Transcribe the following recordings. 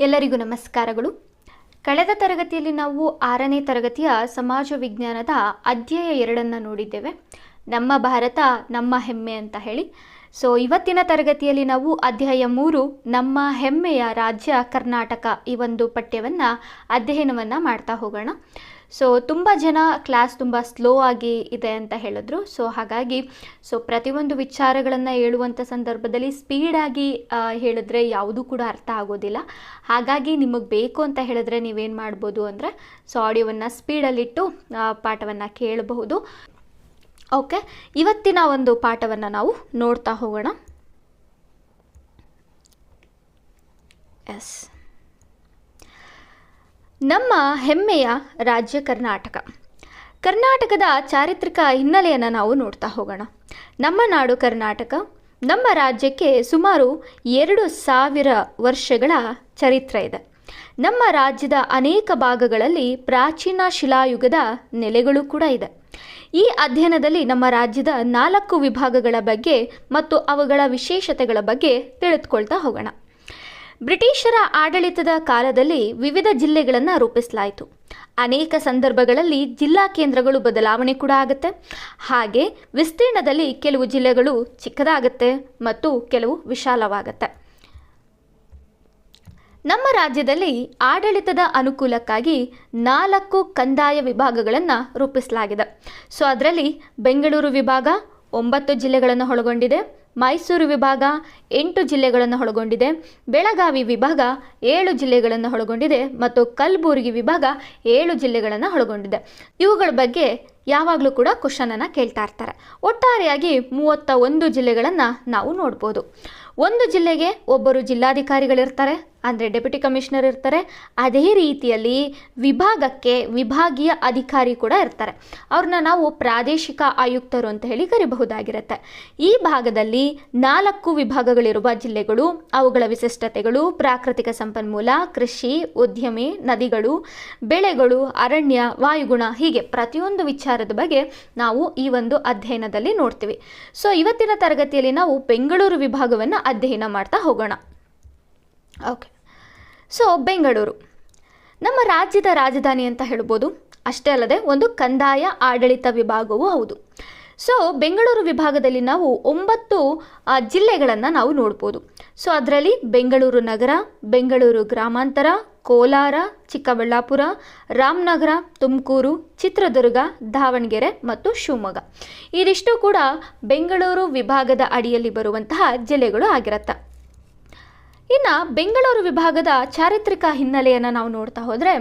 ಎಲ್ಲರಿಗೂ ನಮಸ್ಕಾರಗಳು. ಕಳೆದ ತರಗತಿಯಲ್ಲಿ ನಾವು ಆರನೇ ತರಗತಿಯ ಸಮಾಜ ವಿಜ್ಞಾನದ ಅಧ್ಯಾಯ ಎರಡನ್ನು ನೋಡಿದ್ದೇವೆ. ನಮ್ಮ ಭಾರತ, ನಮ್ಮ ಹೆಮ್ಮೆ ಅಂತ ಹೇಳಿ. ಸೊ ಇವತ್ತಿನ ತರಗತಿಯಲ್ಲಿ ನಾವು ಅಧ್ಯಾಯ ಮೂರು, ನಮ್ಮ ಹೆಮ್ಮೆಯ ರಾಜ್ಯ ಕರ್ನಾಟಕ ಈ ಒಂದು ಪಠ್ಯವನ್ನು ಅಧ್ಯಯನವನ್ನು ಮಾಡ್ತಾ ಹೋಗೋಣ. ಸೊ ತುಂಬ ಜನ ಕ್ಲಾಸ್ ತುಂಬ ಸ್ಲೋ ಆಗಿ ಇದೆ ಅಂತ ಹೇಳಿದ್ರು. ಸೊ ಹಾಗಾಗಿ ಸೊ ಪ್ರತಿಯೊಂದು ವಿಚಾರಗಳನ್ನು ಹೇಳುವಂಥ ಸಂದರ್ಭದಲ್ಲಿ ಸ್ಪೀಡಾಗಿ ಹೇಳಿದ್ರೆ ಯಾವುದೂ ಕೂಡ ಅರ್ಥ ಆಗೋದಿಲ್ಲ. ಹಾಗಾಗಿ ನಿಮಗೆ ಬೇಕು ಅಂತ ಹೇಳಿದ್ರೆ ನೀವೇನು ಮಾಡ್ಬೋದು ಅಂದರೆ ಸೊ ಆಡಿಯೋವನ್ನು ಸ್ಪೀಡಲ್ಲಿಟ್ಟು ಪಾಠವನ್ನು ಕೇಳಬಹುದು. ಓಕೆ ಇವತ್ತಿನ ಒಂದು ಪಾಠವನ್ನು ನಾವು ನೋಡ್ತಾ ಹೋಗೋಣ. ಎಸ್ ನಮ್ಮ ಹೆಮ್ಮೆಯ ರಾಜ್ಯ ಕರ್ನಾಟಕ. ಕರ್ನಾಟಕದ ಚಾರಿತ್ರಿಕ ಹಿನ್ನೆಲೆಯನ್ನು ನಾವು ನೋಡ್ತಾ ಹೋಗೋಣ. ನಮ್ಮ ನಾಡು ಕರ್ನಾಟಕ, ನಮ್ಮ ರಾಜ್ಯಕ್ಕೆ ಸುಮಾರು ಎರಡು ಸಾವಿರ ವರ್ಷಗಳ ಚರಿತ್ರೆ ಇದೆ. ನಮ್ಮ ರಾಜ್ಯದ ಅನೇಕ ಭಾಗಗಳಲ್ಲಿ ಪ್ರಾಚೀನ ಶಿಲಾಯುಗದ ನೆಲೆಗಳು ಕೂಡ ಇದೆ. ಈ ಅಧ್ಯಯನದಲ್ಲಿ ನಮ್ಮ ರಾಜ್ಯದ ನಾಲ್ಕು ವಿಭಾಗಗಳ ಬಗ್ಗೆ ಮತ್ತು ಅವುಗಳ ವಿಶೇಷತೆಗಳ ಬಗ್ಗೆ ತಿಳಿದುಕೊಳ್ತಾ ಹೋಗೋಣ. ಬ್ರಿಟಿಷರ ಆಡಳಿತದ ಕಾಲದಲ್ಲಿ ವಿವಿಧ ಜಿಲ್ಲೆಗಳನ್ನು ರೂಪಿಸಲಾಯಿತು. ಅನೇಕ ಸಂದರ್ಭಗಳಲ್ಲಿ ಜಿಲ್ಲಾ ಕೇಂದ್ರಗಳು ಬದಲಾವಣೆ ಕೂಡ ಆಗುತ್ತೆ. ಹಾಗೆ ವಿಸ್ತೀರ್ಣದಲ್ಲಿ ಕೆಲವು ಜಿಲ್ಲೆಗಳು ಚಿಕ್ಕದಾಗುತ್ತೆ ಮತ್ತು ಕೆಲವು ವಿಶಾಲವಾಗುತ್ತೆ. ನಮ್ಮ ರಾಜ್ಯದಲ್ಲಿ ಆಡಳಿತದ ಅನುಕೂಲಕ್ಕಾಗಿ ನಾಲ್ಕು ಕಂದಾಯ ವಿಭಾಗಗಳನ್ನು ರೂಪಿಸಲಾಗಿದೆ. ಸೊ, ಅದರಲ್ಲಿ ಬೆಂಗಳೂರು ವಿಭಾಗ ಒಂಬತ್ತು ಜಿಲ್ಲೆಗಳನ್ನು ಒಳಗೊಂಡಿದೆ. ಮೈಸೂರು ವಿಭಾಗ ಎಂಟು ಜಿಲ್ಲೆಗಳನ್ನು ಒಳಗೊಂಡಿದೆ. ಬೆಳಗಾವಿ ವಿಭಾಗ ಏಳು ಜಿಲ್ಲೆಗಳನ್ನು ಒಳಗೊಂಡಿದೆ ಮತ್ತು ಕಲಬುರಗಿ ವಿಭಾಗ ಏಳು ಜಿಲ್ಲೆಗಳನ್ನು ಒಳಗೊಂಡಿದೆ. ಇವುಗಳ ಬಗ್ಗೆ ಯಾವಾಗಲೂ ಕೂಡ ಕ್ವಶನನ್ನು ಕೇಳ್ತಾ ಇರ್ತಾರೆ. ಒಟ್ಟಾರೆಯಾಗಿ ಮೂವತ್ತ ಒಂದು ಜಿಲ್ಲೆಗಳನ್ನು ನಾವು ನೋಡ್ಬೋದು. ಒಂದು ಜಿಲ್ಲೆಗೆ ಒಬ್ಬರು ಜಿಲ್ಲಾಧಿಕಾರಿಗಳಿರ್ತಾರೆ ಅಂದರೆ ಡೆಪ್ಯೂಟಿ ಕಮಿಷನರ್ ಇರ್ತಾರೆ, ಅದೇ ರೀತಿಯಲ್ಲಿ ವಿಭಾಗಕ್ಕೆ ವಿಭಾಗೀಯ ಅಧಿಕಾರಿ ಕೂಡ ಇರ್ತಾರೆ. ಅವ್ರನ್ನ ನಾವು ಪ್ರಾದೇಶಿಕ ಆಯುಕ್ತರು ಅಂತ ಹೇಳಿ ಕರಿಬಹುದಾಗಿರುತ್ತೆ. ಈ ಭಾಗದಲ್ಲಿ ನಾಲ್ಕು ವಿಭಾಗಗಳಿರುವ ಜಿಲ್ಲೆಗಳು, ಅವುಗಳ ವಿಶಿಷ್ಟತೆಗಳು, ಪ್ರಾಕೃತಿಕ ಸಂಪನ್ಮೂಲ, ಕೃಷಿ, ಉದ್ಯಮಿ, ನದಿಗಳು, ಬೆಳೆಗಳು, ಅರಣ್ಯ, ವಾಯುಗುಣ, ಹೀಗೆ ಪ್ರತಿಯೊಂದು ವಿಚಾರದ ಬಗ್ಗೆ ನಾವು ಈ ಒಂದು ಅಧ್ಯಯನದಲ್ಲಿ ನೋಡ್ತೀವಿ. ಸೊ ಇವತ್ತಿನ ತರಗತಿಯಲ್ಲಿ ನಾವು ಬೆಂಗಳೂರು ವಿಭಾಗವನ್ನು ಅಧ್ಯಯನ ಮಾಡ್ತಾ ಹೋಗೋಣ. ಓಕೆ ಸೊ ಬೆಂಗಳೂರು ನಮ್ಮ ರಾಜ್ಯದ ರಾಜಧಾನಿ ಅಂತ ಹೇಳ್ಬೋದು. ಅಷ್ಟೇ ಅಲ್ಲದೆ ಒಂದು ಕಂದಾಯ ಆಡಳಿತ ವಿಭಾಗವೂ ಹೌದು. ಸೊ ಬೆಂಗಳೂರು ವಿಭಾಗದಲ್ಲಿ ನಾವು ಒಂಬತ್ತು ಜಿಲ್ಲೆಗಳನ್ನು ನಾವು ನೋಡ್ಬೋದು. ಸೊ ಅದರಲ್ಲಿ ಬೆಂಗಳೂರು ನಗರ ಬೆಂಗಳೂರು ಗ್ರಾಮಾಂತರ, ಕೋಲಾರ, ಚಿಕ್ಕಬಳ್ಳಾಪುರ, ರಾಮನಗರ, ತುಮಕೂರು, ಚಿತ್ರದುರ್ಗ, ದಾವಣಗೆರೆ ಮತ್ತು ಶಿವಮೊಗ್ಗ. ಇದಿಷ್ಟು ಕೂಡ ಬೆಂಗಳೂರು ವಿಭಾಗದ ಅಡಿಯಲ್ಲಿ ಬರುವಂತಹ ಜಿಲ್ಲೆಗಳು ಆಗಿರುತ್ತೆ. ಇನ್ನು ಬೆಂಗಳೂರು ವಿಭಾಗದ ಚಾರಿತ್ರಿಕ ಹಿನ್ನೆಲೆಯನ್ನು ನಾವು ನೋಡ್ತಾ ಹೋದರೆ,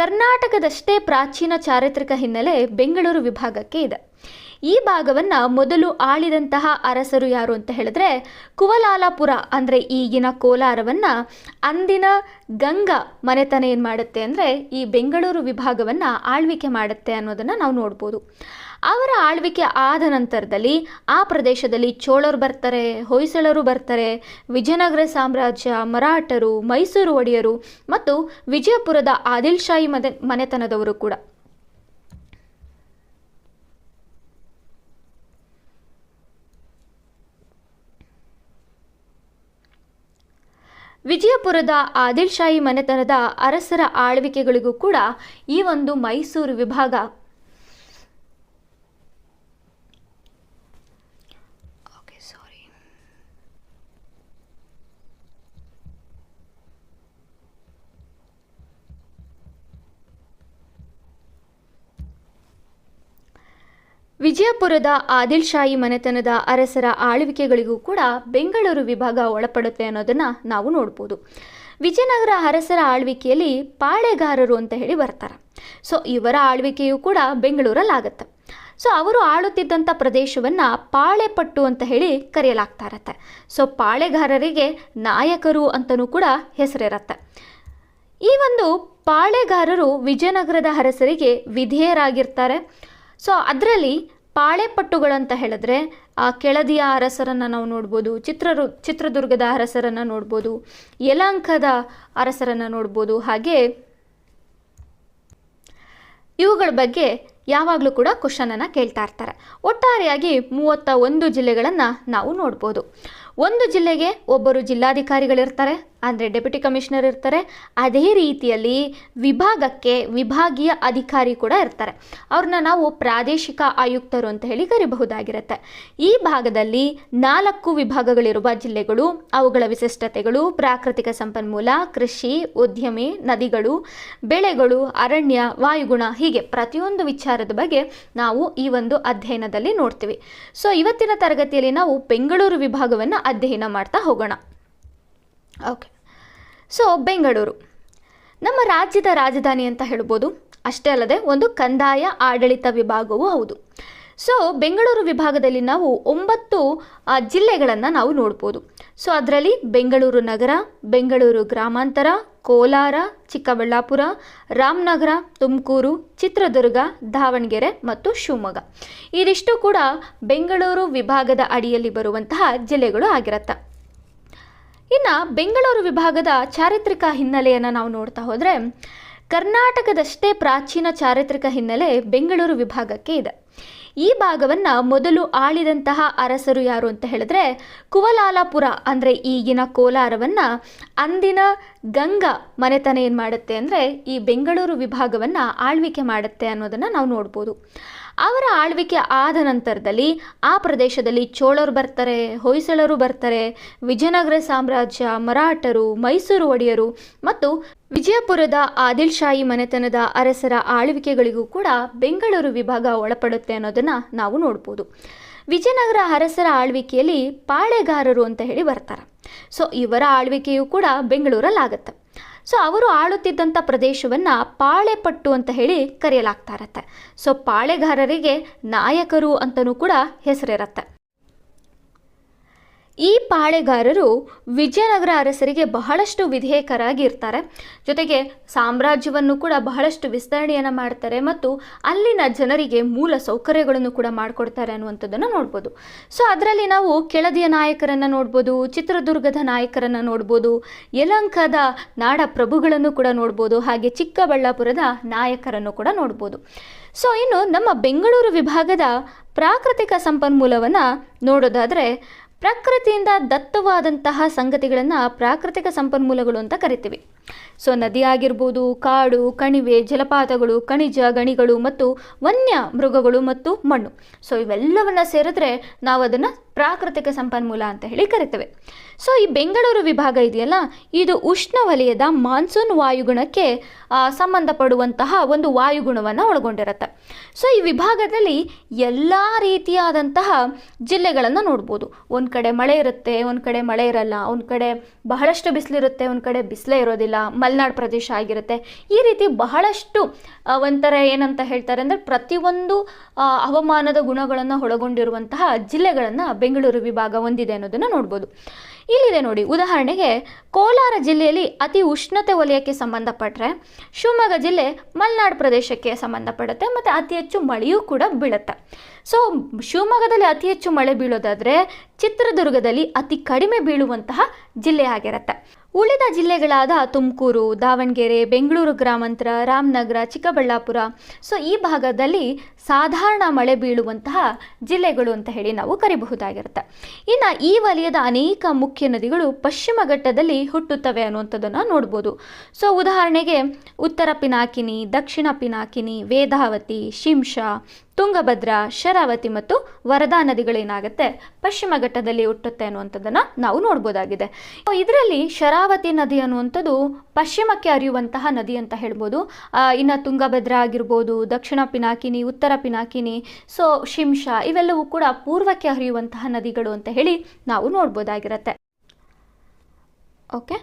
ಕರ್ನಾಟಕದಷ್ಟೇ ಪ್ರಾಚೀನ ಚಾರಿತ್ರಿಕ ಹಿನ್ನೆಲೆ ಬೆಂಗಳೂರು ವಿಭಾಗಕ್ಕೆ ಇದೆ. ಈ ಭಾಗವನ್ನು ಮೊದಲು ಆಳಿದಂತಹ ಅರಸರು ಯಾರು ಅಂತ ಹೇಳಿದ್ರೆ, ಕುವಲಾಲಪುರ ಅಂದರೆ ಈಗಿನ ಕೋಲಾರವನ್ನು ಅಂದಿನ ಗಂಗಾ ಮನೆತನ ಏನು ಮಾಡುತ್ತೆ ಅಂದರೆ, ಈ ಬೆಂಗಳೂರು ವಿಭಾಗವನ್ನು ಆಳ್ವಿಕೆ ಮಾಡುತ್ತೆ ಅನ್ನೋದನ್ನು ನಾವು ನೋಡ್ಬೋದು. ಅವರ ಆಳ್ವಿಕೆ ಆದ ನಂತರದಲ್ಲಿ ಆ ಪ್ರದೇಶದಲ್ಲಿ ಚೋಳರು ಬರ್ತಾರೆ, ಹೊಯ್ಸಳರು ಬರ್ತಾರೆ, ವಿಜಯನಗರ ಸಾಮ್ರಾಜ್ಯ, ಮರಾಠರು, ಮೈಸೂರು ಒಡೆಯರು ಮತ್ತು ವಿಜಯಪುರದ ಆದಿಲ್ಶಾಹಿ ಮದ ಮನೆ ಮನೆತನದವರು ಕೂಡ. ವಿಜಯಪುರದ ಆದಿಲ್ಶಾಹಿ ಮನೆತನದ ಅರಸರ ಆಳ್ವಿಕೆಗಳಿಗೂ ಕೂಡ ಈ ಒಂದು ಮೈಸೂರು ವಿಭಾಗ ಓಕೆ ಸಾರಿ ವಿಜಯಪುರದ ಆದಿಲ್ ಶಾಹಿ ಮನೆತನದ ಅರಸರ ಆಳ್ವಿಕೆಗಳಿಗೂ ಕೂಡ ಬೆಂಗಳೂರು ವಿಭಾಗ ಒಳಪಡುತ್ತೆ ಅನ್ನೋದನ್ನು ನಾವು ನೋಡ್ಬೋದು. ವಿಜಯನಗರ ಅರಸರ ಆಳ್ವಿಕೆಯಲ್ಲಿ ಪಾಳೆಗಾರರು ಅಂತ ಹೇಳಿ ಬರ್ತಾರೆ. ಸೊ ಇವರ ಆಳ್ವಿಕೆಯು ಕೂಡ ಬೆಂಗಳೂರಲ್ಲಾಗತ್ತೆ. ಸೊ ಅವರು ಆಳುತ್ತಿದ್ದಂಥ ಪ್ರದೇಶವನ್ನು ಪಾಳೆಪಟ್ಟು ಅಂತ ಹೇಳಿ ಕರೆಯಲಾಗ್ತಾ ಇರತ್ತೆ ಸೊ ಪಾಳೆಗಾರರಿಗೆ ನಾಯಕರು ಅಂತಲೂ ಕೂಡ ಹೆಸರಿರತ್ತೆ. ಈ ಒಂದು ಪಾಳೆಗಾರರು ವಿಜಯನಗರದ ಅರಸರಿಗೆ ವಿಧೇಯರಾಗಿರ್ತಾರೆ. ಸೊ ಅದರಲ್ಲಿ ಪಾಳೆಪಟ್ಟುಗಳಂತ ಹೇಳಿದ್ರೆ, ಆ ಕೆಳದಿಯ ಅರಸರನ್ನು ನಾವು ನೋಡ್ಬೋದು, ಚಿತ್ರರು, ಚಿತ್ರದುರ್ಗದ ಅರಸರನ್ನು ನೋಡ್ಬೋದು ಯಲಂಕದ ಅರಸರನ್ನು ನೋಡ್ಬೋದು, ಹಾಗೆ ಇವುಗಳ ಬಗ್ಗೆ ಯಾವಾಗಲೂ ಕೂಡ ಕ್ವಶನನ್ನು ಕೇಳ್ತಾ ಇರ್ತಾರೆ. ಒಟ್ಟಾರೆಯಾಗಿ ಮೂವತ್ತ ಒಂದು ಜಿಲ್ಲೆಗಳನ್ನು ನಾವು ನೋಡ್ಬೋದು. ಒಂದು ಜಿಲ್ಲೆಗೆ ಒಬ್ಬರು ಜಿಲ್ಲಾಧಿಕಾರಿಗಳಿರ್ತಾರೆ ಅಂದರೆ ಡೆಪ್ಯೂಟಿ ಕಮಿಷನರ್ ಇರ್ತಾರೆ, ಅದೇ ರೀತಿಯಲ್ಲಿ ವಿಭಾಗಕ್ಕೆ ವಿಭಾಗೀಯ ಅಧಿಕಾರಿ ಕೂಡ ಇರ್ತಾರೆ. ಅವ್ರನ್ನ ನಾವು ಪ್ರಾದೇಶಿಕ ಆಯುಕ್ತರು ಅಂತ ಹೇಳಿ ಕರಿಬಹುದಾಗಿರುತ್ತೆ. ಈ ಭಾಗದಲ್ಲಿ ನಾಲ್ಕು ವಿಭಾಗಗಳಿರುವ ಜಿಲ್ಲೆಗಳು, ಅವುಗಳ ವಿಶಿಷ್ಟತೆಗಳು, ಪ್ರಾಕೃತಿಕ ಸಂಪನ್ಮೂಲ, ಕೃಷಿ, ಉದ್ಯಮಿ, ನದಿಗಳು, ಬೆಳೆಗಳು, ಅರಣ್ಯ, ವಾಯುಗುಣ, ಹೀಗೆ ಪ್ರತಿಯೊಂದು ವಿಚಾರದ ಬಗ್ಗೆ ನಾವು ಈ ಒಂದು ಅಧ್ಯಯನದಲ್ಲಿ ನೋಡ್ತೀವಿ. ಸೊ ಇವತ್ತಿನ ತರಗತಿಯಲ್ಲಿ ನಾವು ಬೆಂಗಳೂರು ವಿಭಾಗವನ್ನು ಅಧ್ಯಯನ ಮಾಡ್ತಾ ಹೋಗೋಣ. ಓಕೆ ಸೊ ಬೆಂಗಳೂರು ನಮ್ಮ ರಾಜ್ಯದ ರಾಜಧಾನಿ ಅಂತ ಹೇಳ್ಬೋದು. ಅಷ್ಟೇ ಅಲ್ಲದೆ ಒಂದು ಕಂದಾಯ ಆಡಳಿತ ವಿಭಾಗವೂ ಹೌದು. ಸೊ ಬೆಂಗಳೂರು ವಿಭಾಗದಲ್ಲಿ ನಾವು ಒಂಬತ್ತು ಜಿಲ್ಲೆಗಳನ್ನು ನಾವು ನೋಡ್ಬೋದು. ಸೊ ಅದರಲ್ಲಿ ಬೆಂಗಳೂರು ನಗರ ಬೆಂಗಳೂರು ಗ್ರಾಮಾಂತರ, ಕೋಲಾರ, ಚಿಕ್ಕಬಳ್ಳಾಪುರ, ರಾಮನಗರ, ತುಮಕೂರು, ಚಿತ್ರದುರ್ಗ, ದಾವಣಗೆರೆ ಮತ್ತು ಶಿವಮೊಗ್ಗ. ಇದಿಷ್ಟು ಕೂಡ ಬೆಂಗಳೂರು ವಿಭಾಗದ ಅಡಿಯಲ್ಲಿ ಬರುವಂತಹ ಜಿಲ್ಲೆಗಳು ಆಗಿರುತ್ತೆ. ಇನ್ನು ಬೆಂಗಳೂರು ವಿಭಾಗದ ಚಾರಿತ್ರಿಕ ಹಿನ್ನೆಲೆಯನ್ನು ನಾವು ನೋಡ್ತಾ ಹೋದರೆ, ಕರ್ನಾಟಕದಷ್ಟೇ ಪ್ರಾಚೀನ ಚಾರಿತ್ರಿಕ ಹಿನ್ನೆಲೆ ಬೆಂಗಳೂರು ವಿಭಾಗಕ್ಕೆ ಇದೆ. ಈ ಭಾಗವನ್ನು ಮೊದಲು ಆಳಿದಂತಹ ಅರಸರು ಯಾರು ಅಂತ ಹೇಳಿದ್ರೆ, ಕುವಲಾಲಪುರ ಅಂದರೆ ಈಗಿನ ಕೋಲಾರವನ್ನು ಅಂದಿನ ಗಂಗಾ ಮನೆತನ ಏನು ಮಾಡುತ್ತೆ ಅಂದರೆ, ಈ ಬೆಂಗಳೂರು ವಿಭಾಗವನ್ನು ಆಳ್ವಿಕೆ ಮಾಡುತ್ತೆ ಅನ್ನೋದನ್ನು ನಾವು ನೋಡ್ಬೋದು. ಅವರ ಆಳ್ವಿಕೆ ಆದ ನಂತರದಲ್ಲಿ ಆ ಪ್ರದೇಶದಲ್ಲಿ ಚೋಳರು ಬರ್ತಾರೆ, ಹೊಯ್ಸಳರು ಬರ್ತಾರೆ, ವಿಜಯನಗರ ಸಾಮ್ರಾಜ್ಯ, ಮರಾಠರು, ಮೈಸೂರು ಒಡೆಯರು ಮತ್ತು ವಿಜಯಪುರದ ಆದಿಲ್ಶಾಹಿ ಮನೆತನದ ಅರಸರ ಆಳ್ವಿಕೆಗಳಿಗೂ ಕೂಡ ಬೆಂಗಳೂರು ವಿಭಾಗ ಒಳಪಡುತ್ತೆ ಅನ್ನೋದನ್ನು ನಾವು ನೋಡ್ಬೋದು. ವಿಜಯನಗರ ಅರಸರ ಆಳ್ವಿಕೆಯಲ್ಲಿ ಪಾಳೆಗಾರರು ಅಂತ ಹೇಳಿ ಬರ್ತಾರೆ. ಸೊ ಇವರ ಆಳ್ವಿಕೆಯೂ ಕೂಡ ಬೆಂಗಳೂರಲ್ಲಾಗತ್ತೆ. ಸೊ ಅವರು ಆಳುತ್ತಿದ್ದಂಥ ಪ್ರದೇಶವನ್ನು ಪಾಳೆಪಟ್ಟು ಅಂತ ಹೇಳಿ ಕರೆಯಲಾಗ್ತಾ ಇರತ್ತೆ. ಸೊ ಪಾಳೆಗಾರರಿಗೆ ನಾಯಕರು ಅಂತಲೂ ಕೂಡ ಹೆಸರಿರತ್ತೆ. ಈ ಪಾಳೆಗಾರರು ವಿಜಯನಗರ ಅರಸರಿಗೆ ಬಹಳಷ್ಟು ವಿಧೇಯಕರಾಗಿ ಇರ್ತಾರೆ ಜೊತೆಗೆ ಸಾಮ್ರಾಜ್ಯವನ್ನು ಕೂಡ ಬಹಳಷ್ಟು ವಿಸ್ತರಣೆಯನ್ನು ಮಾಡ್ತಾರೆ ಮತ್ತು ಅಲ್ಲಿನ ಜನರಿಗೆ ಮೂಲ ಸೌಕರ್ಯಗಳನ್ನು ಕೂಡ ಮಾಡಿಕೊಡ್ತಾರೆ ಅನ್ನುವಂಥದ್ದನ್ನು ನೋಡ್ಬೋದು. ಸೊ, ಅದರಲ್ಲಿ ನಾವು ಕೆಳದಿಯ ನಾಯಕರನ್ನು ನೋಡ್ಬೋದು, ಚಿತ್ರದುರ್ಗದ ನಾಯಕರನ್ನು ನೋಡ್ಬೋದು, ಯಲಂಕದ ನಾಡ ಪ್ರಭುಗಳನ್ನು ಕೂಡ ನೋಡ್ಬೋದು, ಹಾಗೆ ಚಿಕ್ಕಬಳ್ಳಾಪುರದ ನಾಯಕರನ್ನು ಕೂಡ ನೋಡ್ಬೋದು. ಸೊ, ಇನ್ನು ನಮ್ಮ ಬೆಂಗಳೂರು ವಿಭಾಗದ ಪ್ರಾಕೃತಿಕ ಸಂಪನ್ಮೂಲವನ್ನು ನೋಡೋದಾದರೆ ಪ್ರಕೃತಿಯಿಂದ ದತ್ತವಾದಂತಹ ಸಂಗತಿಗಳನ್ನು ಪ್ರಾಕೃತಿಕ ಸಂಪನ್ಮೂಲಗಳು ಅಂತ ಕರಿತೀವಿ. ಸೊ ನದಿ ಆಗಿರ್ಬೋದು, ಕಾಡು, ಕಣಿವೆ, ಜಲಪಾತಗಳು, ಖನಿಜ, ಗಣಿಗಳು ಮತ್ತು ವನ್ಯ ಮೃಗಗಳು ಮತ್ತು ಮಣ್ಣು. ಸೊ ಇವೆಲ್ಲವನ್ನ ಸೇರಿದ್ರೆ ನಾವು ಅದನ್ನು ಪ್ರಾಕೃತಿಕ ಸಂಪನ್ಮೂಲ ಅಂತ ಹೇಳಿ ಕರಿತೇವೆ. ಸೊ ಈ ಬೆಂಗಳೂರು ವಿಭಾಗ ಇದೆಯಲ್ಲ, ಇದು ಉಷ್ಣವಲಯದ ಮಾನ್ಸೂನ್ ವಾಯುಗುಣಕ್ಕೆ ಸಂಬಂಧಪಡುವಂತಹ ಒಂದು ವಾಯುಗುಣವನ್ನು ಒಳಗೊಂಡಿರುತ್ತೆ. ಸೊ ಈ ವಿಭಾಗದಲ್ಲಿ ಎಲ್ಲ ರೀತಿಯಾದಂತಹ ಜಿಲ್ಲೆಗಳನ್ನು ನೋಡ್ಬೋದು. ಒಂದು ಕಡೆ ಮಳೆ ಇರುತ್ತೆ, ಒಂದು ಕಡೆ ಮಳೆ ಇರಲ್ಲ, ಒಂದು ಕಡೆ ಬಹಳಷ್ಟು ಬಿಸಿಲಿರುತ್ತೆ, ಒಂದು ಕಡೆ ಬಿಸಿಲೇ ಇರೋದಿಲ್ಲ, ಮಲೆನಾಡು ಪ್ರದೇಶ ಆಗಿರುತ್ತೆ. ಈ ರೀತಿ ಬಹಳಷ್ಟು ಒಂಥರ ಏನಂತ ಹೇಳ್ತಾರೆ ಅಂದರೆ ಪ್ರತಿಯೊಂದು ಹವಾಮಾನದ ಗುಣಗಳನ್ನು ಒಳಗೊಂಡಿರುವಂತಹ ಜಿಲ್ಲೆಗಳನ್ನು ಬೆಂಗಳೂರು ವಿಭಾಗ ಹೊಂದಿದೆ ಅನ್ನೋದನ್ನು ನೋಡ್ಬೋದು. ಇಲ್ಲಿದೆ ನೋಡಿ. ಉದಾಹರಣೆಗೆ, ಕೋಲಾರ ಜಿಲ್ಲೆಯಲ್ಲಿ ಅತಿ ಉಷ್ಣತೆ ವಲಯಕ್ಕೆ ಸಂಬಂಧಪಟ್ಟರೆ ಶಿವಮೊಗ್ಗ ಜಿಲ್ಲೆ ಮಲೆನಾಡು ಪ್ರದೇಶಕ್ಕೆ ಸಂಬಂಧಪಡುತ್ತೆ ಮತ್ತು ಅತಿ ಹೆಚ್ಚು ಮಳೆಯೂ ಕೂಡ ಬೀಳುತ್ತೆ. ಸೊ ಶಿವಮೊಗ್ಗದಲ್ಲಿ ಅತಿ ಹೆಚ್ಚು ಮಳೆ ಬೀಳೋದಾದರೆ ಚಿತ್ರದುರ್ಗದಲ್ಲಿ ಅತಿ ಕಡಿಮೆ ಬೀಳುವಂತಹ ಜಿಲ್ಲೆ ಆಗಿರುತ್ತೆ. ಉಳಿದ ಜಿಲ್ಲೆಗಳಾದ ತುಮಕೂರು, ದಾವಣಗೆರೆ, ಬೆಂಗಳೂರು ಗ್ರಾಮಾಂತರ, ರಾಮನಗರ, ಚಿಕ್ಕಬಳ್ಳಾಪುರ. ಸೊ ಈ ಭಾಗದಲ್ಲಿ ಸಾಧಾರಣ ಮಳೆ ಬೀಳುವಂತಹ ಜಿಲ್ಲೆಗಳು ಅಂತ ಹೇಳಿ ನಾವು ಕರಿಬಹುದಾಗಿರುತ್ತೆ. ಇನ್ನು ಈ ವಲಯದ ಅನೇಕ ಮುಖ್ಯ ನದಿಗಳು ಪಶ್ಚಿಮ ಘಟ್ಟದಲ್ಲಿ ಹುಟ್ಟುತ್ತವೆ ಅನ್ನುವಂಥದ್ದನ್ನು ನೋಡ್ಬೋದು. ಸೊ, ಉದಾಹರಣೆಗೆ ಉತ್ತರ ಪಿನಾಕಿನಿ, ದಕ್ಷಿಣ ಪಿನಾಕಿನಿ, ವೇದಾವತಿ ಶಿಂಷಾ ತುಂಗಭದ್ರಾ, ಶರಾವತಿ ಮತ್ತು ವರದಾ ನದಿಗಳೇನಾಗುತ್ತೆ ಪಶ್ಚಿಮ ಘಟ್ಟದಲ್ಲಿ ಹುಟ್ಟುತ್ತೆ ಅನ್ನುವಂಥದ್ದನ್ನು ನಾವು ನೋಡ್ಬೋದಾಗಿದೆ. ಇದರಲ್ಲಿ ಶರಾವತಿ ನದಿ ಅನ್ನುವಂಥದ್ದು ಪಶ್ಚಿಮಕ್ಕೆ ಹರಿಯುವಂತಹ ನದಿ ಅಂತ ಹೇಳ್ಬೋದು. ಇನ್ನು ತುಂಗಭದ್ರಾ ಆಗಿರ್ಬೋದು, ದಕ್ಷಿಣ ಪಿನಾಕಿನಿ, ಉತ್ತರ ಪಿನಾಕಿನಿ ಸೊ ಶಿಂಷಾ ಇವೆಲ್ಲವೂ ಕೂಡ ಪೂರ್ವಕ್ಕೆ ಹರಿಯುವಂತಹ ನದಿಗಳು ಅಂತ ಹೇಳಿ ನಾವು ನೋಡ್ಬೋದಾಗಿರತ್ತೆ. ಓಕೆ